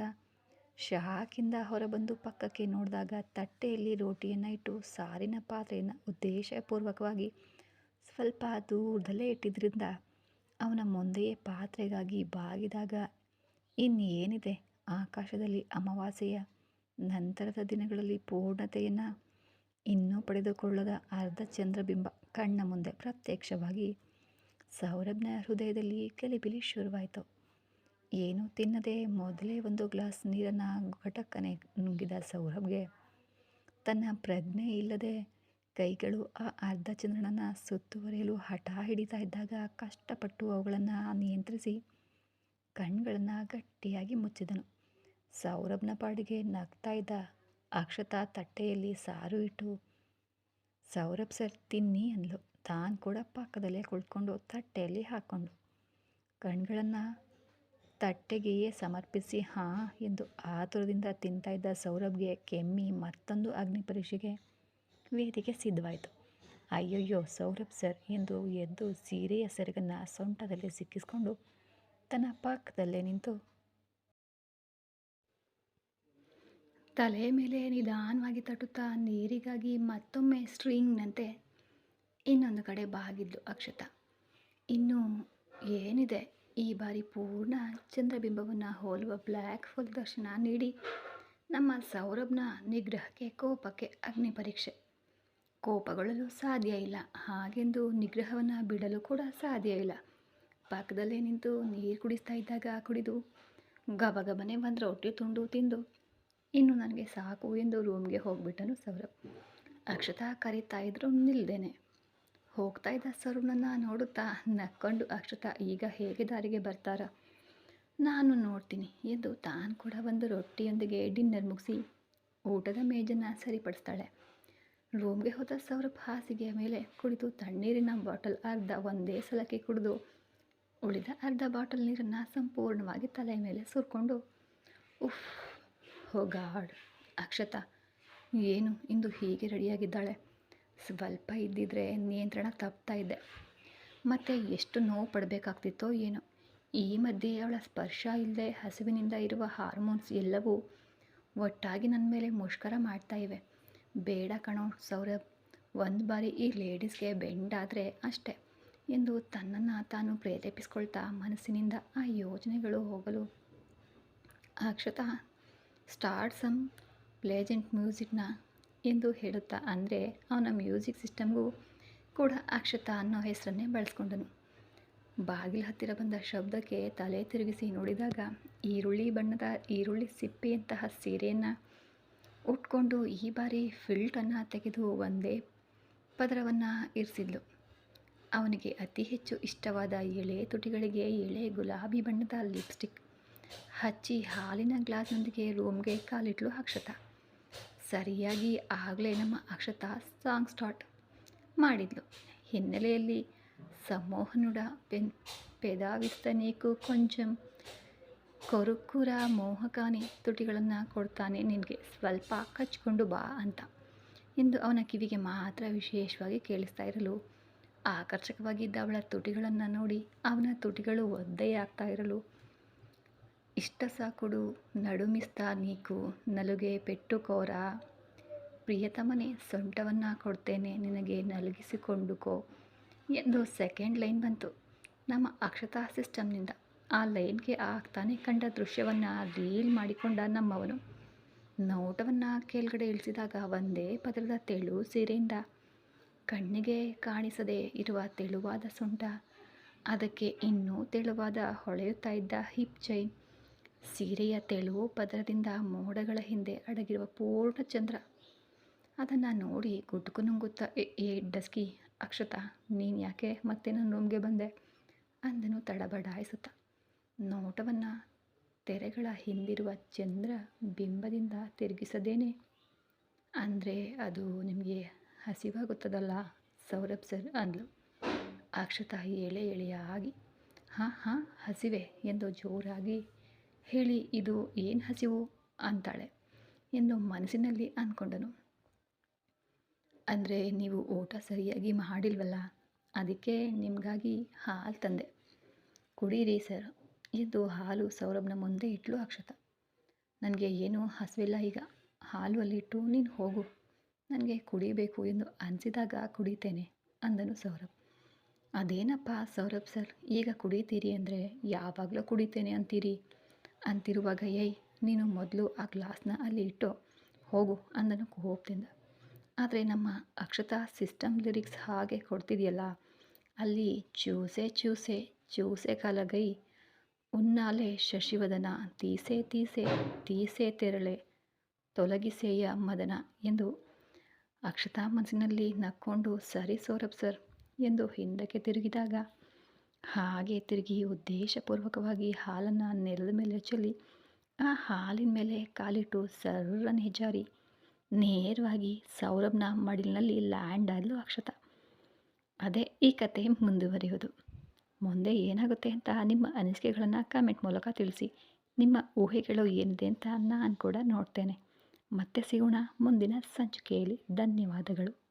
ಶಾಕಿಂದ ಹೊರಬಂದು ಪಕ್ಕಕ್ಕೆ ನೋಡಿದಾಗ ತಟ್ಟೆಯಲ್ಲಿ ರೋಟಿಯನ್ನು ಇಟ್ಟು ಸಾರಿನ ಪಾತ್ರೆಯನ್ನು ಉದ್ದೇಶಪೂರ್ವಕವಾಗಿ ಸ್ವಲ್ಪ ದೂರದಲ್ಲೇ ಇಟ್ಟಿದ್ದರಿಂದ ಅವನ ಮುಂದೆಯೇ ಪಾತ್ರೆಗಾಗಿ ಬಾಗಿದಾಗ ಇನ್ನೇನಿದೆ? ಆಕಾಶದಲ್ಲಿ ಅಮಾವಾಸ್ಯೆಯ ನಂತರದ ದಿನಗಳಲ್ಲಿ ಪೂರ್ಣತೆಯನ್ನು ಇನ್ನೂ ಪಡೆದುಕೊಳ್ಳದ ಅರ್ಧ ಚಂದ್ರಬಿಂಬ ಕಣ್ಣ ಮುಂದೆ ಪ್ರತ್ಯಕ್ಷವಾಗಿ ಸೌರಭ್ನ ಹೃದಯದಲ್ಲಿ ಕೆಲಿಬಿಲಿ ಶುರುವಾಯಿತು. ಏನೂ ತಿನ್ನದೆ ಮೊದಲೇ ಒಂದು ಗ್ಲಾಸ್ ನೀರನ್ನು ಘಟಕ್ಕನೆ ನುಂಗಿದ ಸೌರಭ್ಗೆ ತನ್ನ ಪ್ರಜ್ಞೆ ಇಲ್ಲದೆ ಕೈಗಳು ಆ ಅರ್ಧ ಚಂದ್ರನನ್ನು ಸುತ್ತುವರಿಯಲು ಹಠ ಹಿಡಿತಾ ಇದ್ದಾಗ ಕಷ್ಟಪಟ್ಟು ಅವುಗಳನ್ನು ನಿಯಂತ್ರಿಸಿ ಕಣ್ಗಳನ್ನು ಗಟ್ಟಿಯಾಗಿ ಮುಚ್ಚಿದನು. ಸೌರಭ್ನ ಪಾಡಿಗೆ ನಗ್ತಾ ಇದ್ದ ಅಕ್ಷತಾ ತಟ್ಟೆಯಲ್ಲಿ ಸಾರು ಇಟ್ಟು, ಸೌರಭ್ ಸರ್, ತಿನ್ನಿ ಅಂದ್ಲು. ತಾನು ಕೂಡ ಪಕ್ಕದಲ್ಲೇ ಕುಳ್ಕೊಂಡು ತಟ್ಟೆಯಲ್ಲಿ ಹಾಕ್ಕೊಂಡು, ಕಣ್ಗಳನ್ನು ತಟ್ಟೆಗೆಯೇ ಸಮರ್ಪಿಸಿ, ಹಾಂ ಎಂದು ಆತುರದಿಂದ ತಿಂತಾ ಇದ್ದ ಸೌರಭ್ಗೆ ಕೆಮ್ಮಿ ಮತ್ತೊಂದು ಅಗ್ನಿ ಪರೀಕ್ಷೆಗೆ ವೇದಿಕೆ ಸಿದ್ಧವಾಯಿತು. ಅಯ್ಯಯ್ಯೋ, ಸೌರಭ್ ಸರ್ ಎಂದು ಎದ್ದು ಸೀರೆಯ ಸೆರಗನ್ನು ಸೊಂಟದಲ್ಲಿ ಸಿಕ್ಕಿಸ್ಕೊಂಡು ತನ್ನ ಪಕ್ಕದಲ್ಲೇ ನಿಂತು. ತಲೆ ಮೇಲೆ ನಿಧಾನವಾಗಿ ತಟ್ಟುತ್ತಾ ನೀರಿಗಾಗಿ ಮತ್ತೊಮ್ಮೆ ಸ್ಟ್ರಿಂಗ್ನಂತೆ ಇನ್ನೊಂದು ಕಡೆ ಬಾಗಿದ್ಲು ಅಕ್ಷತ. ಇನ್ನು ಏನಿದೆ? ಈ ಬಾರಿ ಪೂರ್ಣ ಚಂದ್ರಬಿಂಬವನ್ನು ಹೋಲುವ ಬ್ಲ್ಯಾಕ್ ಹೋಲ್ ದರ್ಶನ ನೀಡಿ ನಮ್ಮ ಸೌರಭ್ನ ನಿಗ್ರಹಕ್ಕೆ, ಕೋಪಕ್ಕೆ ಅಗ್ನಿ ಪರೀಕ್ಷೆ. ಕೋಪಗೊಳ್ಳಲು ಸಾಧ್ಯ ಇಲ್ಲ. ಹಾಗೆಂದು ನಿಗ್ರಹವನ್ನು ಬಿಡಲು ಕೂಡ ಸಾಧ್ಯ ಇಲ್ಲ. ಪಕ್ಕದಲ್ಲೇ ನಿಂತು ನೀರು ಕುಡಿಸ್ತಾ ಇದ್ದಾಗ ಕುಡಿದು ಗಬಗಬನೆ ಬಂದು ರೊಟ್ಟಿ ತುಂಡು ತಿಂದು. ಇನ್ನು ನನಗೆ ಸಾಕು ಎಂದು ರೂಮ್ಗೆ ಹೋಗ್ಬಿಟ್ಟನು ಸೌರಭ್. ಅಕ್ಷತಾ ಕರೀತಾ ಇದ್ರು ನಿಲ್ದೇನೆ. ಹೋಗ್ತಾ ಇದ್ದ ಸೌರಭ್ನನ್ನು ನೋಡುತ್ತಾ ನಕ್ಕೊಂಡು ಅಕ್ಷತಾ, ಈಗ ಹೇಗೆ ದಾರಿಗೆ ಬರ್ತಾರ? ನಾನು ನೋಡ್ತೀನಿ, ಎಂದು ತಾನು ಕೂಡ ಒಂದು ರೊಟ್ಟಿಯೊಂದಿಗೆ ಡಿನ್ನರ್ ಮುಗಿಸಿ ಊಟದ ಮೇಜನ್ನು ಸರಿಪಡಿಸ್ತಾಳೆ. ರೂಮ್ಗೆ ಹೋದ ಸೌರಭ್ ಹಾಸಿಗೆಯ ಮೇಲೆ ಕುಡಿದು ತಣ್ಣೀರಿನ ಬಾಟಲ್ ಅರ್ಧ ಒಂದೇ ಸಲಕ್ಕೆ ಕುಡಿದು ಉಳಿದ ಅರ್ಧ ಬಾಟಲ್ ನೀರನ್ನು ಸಂಪೂರ್ಣವಾಗಿ ತಲೆ ಮೇಲೆ ಸುರ್ಕೊಂಡು, ಉಫ್ ಹೋಗಾಡ್ ಅಕ್ಷತಾ, ಏನು ಇಂದು ಹೀಗೆ ರೆಡಿಯಾಗಿದ್ದಾಳೆ? ಸ್ವಲ್ಪ ಇದ್ದಿದ್ರೆ ನಿಯಂತ್ರಣ ತಪ್ತಾ ಇದ್ದೆ. ಮತ್ತು ಎಷ್ಟು ನೋವು ಪಡಬೇಕಾಗ್ತಿತ್ತೋ ಏನೋ. ಈ ಮಧ್ಯೆ ಅವಳ ಸ್ಪರ್ಶ ಇಲ್ಲದೆ ಹಸುವಿನಿಂದ ಇರುವ ಹಾರ್ಮೋನ್ಸ್ ಎಲ್ಲವೂ ಒಟ್ಟಾಗಿ ನನ್ನ ಮೇಲೆ ಮುಷ್ಕರ ಮಾಡ್ತಾ ಇವೆ. ಬೇಡ ಕಣೋ ಸೌರಭ್, ಒಂದು ಬಾರಿ ಈ ಲೇಡೀಸ್ಗೆ ಬೆಂಡಾದರೆ ಅಷ್ಟೆ. ಎಂದು ತನ್ನನ್ನು ತಾನು ಪ್ರೇರೇಪಿಸ್ಕೊಳ್ತಾ ಮನಸ್ಸಿನಿಂದ ಆ ಯೋಜನೆಗಳು ಹೋಗಲು. ಅಕ್ಷತಾ, ಸ್ಟಾರ್ಟ್ ಸಮ್ ಪ್ಲೇಜೆಂಟ್ ಮ್ಯೂಸಿಕ್ನ ಎಂದು ಹೇಳುತ್ತಾ ಅಂದರೆ ಅವನ ಮ್ಯೂಸಿಕ್ ಸಿಸ್ಟಮ್ಗೂ ಕೂಡ ಅಕ್ಷತ ಅನ್ನೋ ಹೆಸರನ್ನೇ ಬಳಸ್ಕೊಂಡನು. ಬಾಗಿಲ ಹತ್ತಿರ ಬಂದ ಶಬ್ದಕ್ಕೆ ತಲೆ ತಿರುಗಿಸಿ ನೋಡಿದಾಗ ಈರುಳ್ಳಿ ಬಣ್ಣದ ಈರುಳ್ಳಿ ಸಿಪ್ಪೆಯಂತಹ ಸೀರೆಯನ್ನು ಉಟ್ಕೊಂಡು ಈ ಬಾರಿ ಫಿಲ್ಟನ್ನು ತೆಗೆದು ಒಂದೇ ಪದರವನ್ನು ಇರಿಸಿದ್ಲು. ಅವನಿಗೆ ಅತಿ ಹೆಚ್ಚು ಇಷ್ಟವಾದ ಎಳೆ ತುಟಿಗಳಿಗೆ ಎಳೆ ಗುಲಾಬಿ ಬಣ್ಣದ ಲಿಪ್ಸ್ಟಿಕ್. ಹಚ್ಚಿ ಹಾಲಿನ ಗ್ಲಾಸ್ನೊಂದಿಗೆ ರೂಮ್ಗೆ ಕಾಲಿಟ್ಲು ಅಕ್ಷತ. ಸರಿಯಾಗಿ ಆಗಲೇ ನಮ್ಮ ಅಕ್ಷತಾ ಸಾಂಗ್ ಸ್ಟಾರ್ಟ್ ಮಾಡಿದ್ಲು. ಹಿನ್ನೆಲೆಯಲ್ಲಿ ಸಮೋಹನುಡ ಪೆನ್ ಪೆದಾವಿಸ್ತನೇಕು ಕೊಂಚಂ ಕೊರುಕುರ ಮೋಹಕಾನಿ ತುಟಿಗಳನ್ನು ಕೊಡ್ತಾನೆ ನಿನಗೆ ಸ್ವಲ್ಪ ಕಚ್ಕೊಂಡು ಬಾ ಅಂತ. ಎಂದು ಅವನ ಕಿವಿಗೆ ಮಾತ್ರ ವಿಶೇಷವಾಗಿ ಕೇಳಿಸ್ತಾ ಇರಲು ಆಕರ್ಷಕವಾಗಿದ್ದ ಅವಳ ತುಟಿಗಳನ್ನು ನೋಡಿ ಅವನ ತುಟಿಗಳು ಒದ್ದೆ ಆಗ್ತಾ ಇರಲು, ಇಷ್ಟ ಸಾಕುಡು, ನಡುಮಿಸ್ತಾ ನೀಕು, ನಲುಗೆ ಪೆಟ್ಟುಕೋರ ಪ್ರಿಯತಮನೆ, ಸೊಂಟವನ್ನು ಕೊಡ್ತೇನೆ, ನಿನಗೆ ನಲುಗಿಸಿಕೊಂಡುಕೋ ಎಂದು ಸೆಕೆಂಡ್ ಲೈನ್ ಬಂತು. ನಮ್ಮ ಅಕ್ಷತಾ ಸಿಸ್ಟಮ್ನಿಂದ ಆ ಲೈನ್ಗೆ ಆಗ್ತಾನೆ ಕಂಡ ದೃಶ್ಯವನ್ನು ರೀಲ್ ಮಾಡಿಕೊಂಡ ನಮ್ಮವನು. ನೋಟವನ್ನು ಕೆಳಗಡೆ ಇಳಿಸಿದಾಗ ಒಂದೇ ಪದರದ ತೆಳು ಸೀರೆಯಿಂದ ಕಣ್ಣಿಗೆ ಕಾಣಿಸದೆ ಇರುವ ತೆಳುವಾದ ಸೊಂಟ. ಅದಕ್ಕೆ ಇನ್ನೂ ತೆಳುವಾದ ಹೊಳೆಯುತ್ತಾ ಇದ್ದ ಹಿಪ್ ಚೈನ್. ಸೀರೆಯ ತೆಳುವು ಪದರದಿಂದ ಮೋಡಗಳ ಹಿಂದೆ ಅಡಗಿರುವ ಪೂರ್ಣ ಚಂದ್ರ. ಅದನ್ನು ನೋಡಿ ಗುಟ್ಕು ನುಂಗುತ್ತಾ, ಏ ಡಸ್ಕಿ, ಅಕ್ಷತಾ, ನೀನು ಯಾಕೆ ಮತ್ತೆ ನನ್ನ ರೂಮ್ಗೆ ಬಂದೆ? ಅಂದನು ತಡಬಡಾಯಿಸುತ್ತ. ನೋಟವನ್ನು ತೆರೆಗಳ ಹಿಂದಿರುವ ಚಂದ್ರ ಬಿಂಬದಿಂದ ತಿರುಗಿಸದೇನೆ. ಅಂದರೆ ಅದು ನಿಮಗೆ ಹಸಿವಾಗುತ್ತದಲ್ಲ ಸೌರಭ್ ಸರ್ ಅಂದ್ಲು. ಅಕ್ಷತಾಯಿ ಎಳೆ ಎಳೆಯಾಗಿ, ಹಾಂ ಹಾಂ, ಹಸಿವೆ ಎಂದು ಜೋರಾಗಿ ಹೇಳಿ, ಇದು ಏನು ಹಸಿವು? ಅಂತಾಳೆ ಎಂದು ಮನಸ್ಸಿನಲ್ಲಿ ಅಂದ್ಕೊಂಡನು ಅಂದರೆ ನೀವು ಊಟ ಸರಿಯಾಗಿ ಮಾಡಿಲ್ವಲ್ಲ, ಅದಕ್ಕೆ ನಿಮಗಾಗಿ ಹಾಲು ತಂದೆ. ಕುಡೀರಿ ಸರ್ ಎಂದು ಹಾಲು ಸೌರಭ್ನ ಮುಂದೆ ಇಟ್ಲು ಅಕ್ಷತ. ನನಗೆ ಏನೂ ಹಸಿವಿಲ್ಲ ಈಗ ಹಾಲು ಅಲ್ಲಿಟ್ಟು ನೀನು ಹೋಗು. ನನಗೆ ಕುಡಿಬೇಕು ಎಂದು ಅನಿಸಿದಾಗ ಕುಡಿತೇನೆ, ಅಂದನು ಸೌರಭ್. ಅದೇನಪ್ಪ ಸೌರಭ್ ಸರ್, ಈಗ ಕುಡಿತೀರಿ ಅಂದರೆ ಯಾವಾಗಲೂ ಕುಡಿತೇನೆ ಅಂತೀರಿ? ಅಂತಿರುವಾಗ, ಏಯ್, ನೀನು ಮೊದಲು ಆ ಗ್ಲಾಸ್ನ ಅಲ್ಲಿ ಇಟ್ಟು ಹೋಗು, ಅಂದನು ಕೋಪದಿಂದ. ಆದರೆ ನಮ್ಮ ಅಕ್ಷತಾ ಸಿಸ್ಟಮ್ ಲಿರಿಕ್ಸ್ ಹಾಗೆ ಕೊಡ್ತಿದೆಯಲ್ಲ, ಅಲ್ಲಿ ಚೂಸೆ ಚೂಸೆ ಚೂಸೆ ಕಾಲಗೈ ಉನ್ನಾಲೆ ಶಶಿವದನ, ತೀಸೆ ತೀಸೆ ತೀಸೆ ತೆರಳೆ, ತೊಲಗಿಸೇಯ ಮದನ, ಎಂದು ಅಕ್ಷತಾ ಮನಸ್ಸಿನಲ್ಲಿ ನಕ್ಕೊಂಡು, ಸರಿ ಸೌರಭ್ ಸರ್, ಎಂದು ಹಿಂದಕ್ಕೆ ತಿರುಗಿದಾಗ, ಹಾಗೆ ತಿರುಗಿ ಉದ್ದೇಶಪೂರ್ವಕವಾಗಿ ಹಾಲನ್ನು ನೆಲದ ಮೇಲೆ ಚೆಲ್ಲಿ, ಆ ಹಾಲಿನ ಮೇಲೆ ಕಾಲಿಟ್ಟು ಸರ್ರನೆ ಜಾರಿ ನೇರವಾಗಿ ಸೌರಭ್ನ ಮಡಿಲಿನಲ್ಲಿ ಲ್ಯಾಂಡ್ ಆದಲು ಅಕ್ಷತಾ. ಅದೇ ಈ ಕತೆ ಮುಂದುವರಿಯೋದು ಮುಂದೆ ಏನಾಗುತ್ತೆ ಅಂತ ನಿಮ್ಮ ಅನಿಸಿಕೆಗಳನ್ನು ಕಮೆಂಟ್ ಮೂಲಕ ತಿಳಿಸಿ, ನಿಮ್ಮ ಊಹೆಗಳು ಏನಿದೆ ಅಂತ ನಾನು ಕೂಡ ನೋಡ್ತೇನೆ. ಮತ್ತೆ ಸಿಗೋಣ ಮುಂದಿನ ಸಂಚಿಕೆಯಲ್ಲಿ. ಧನ್ಯವಾದಗಳು.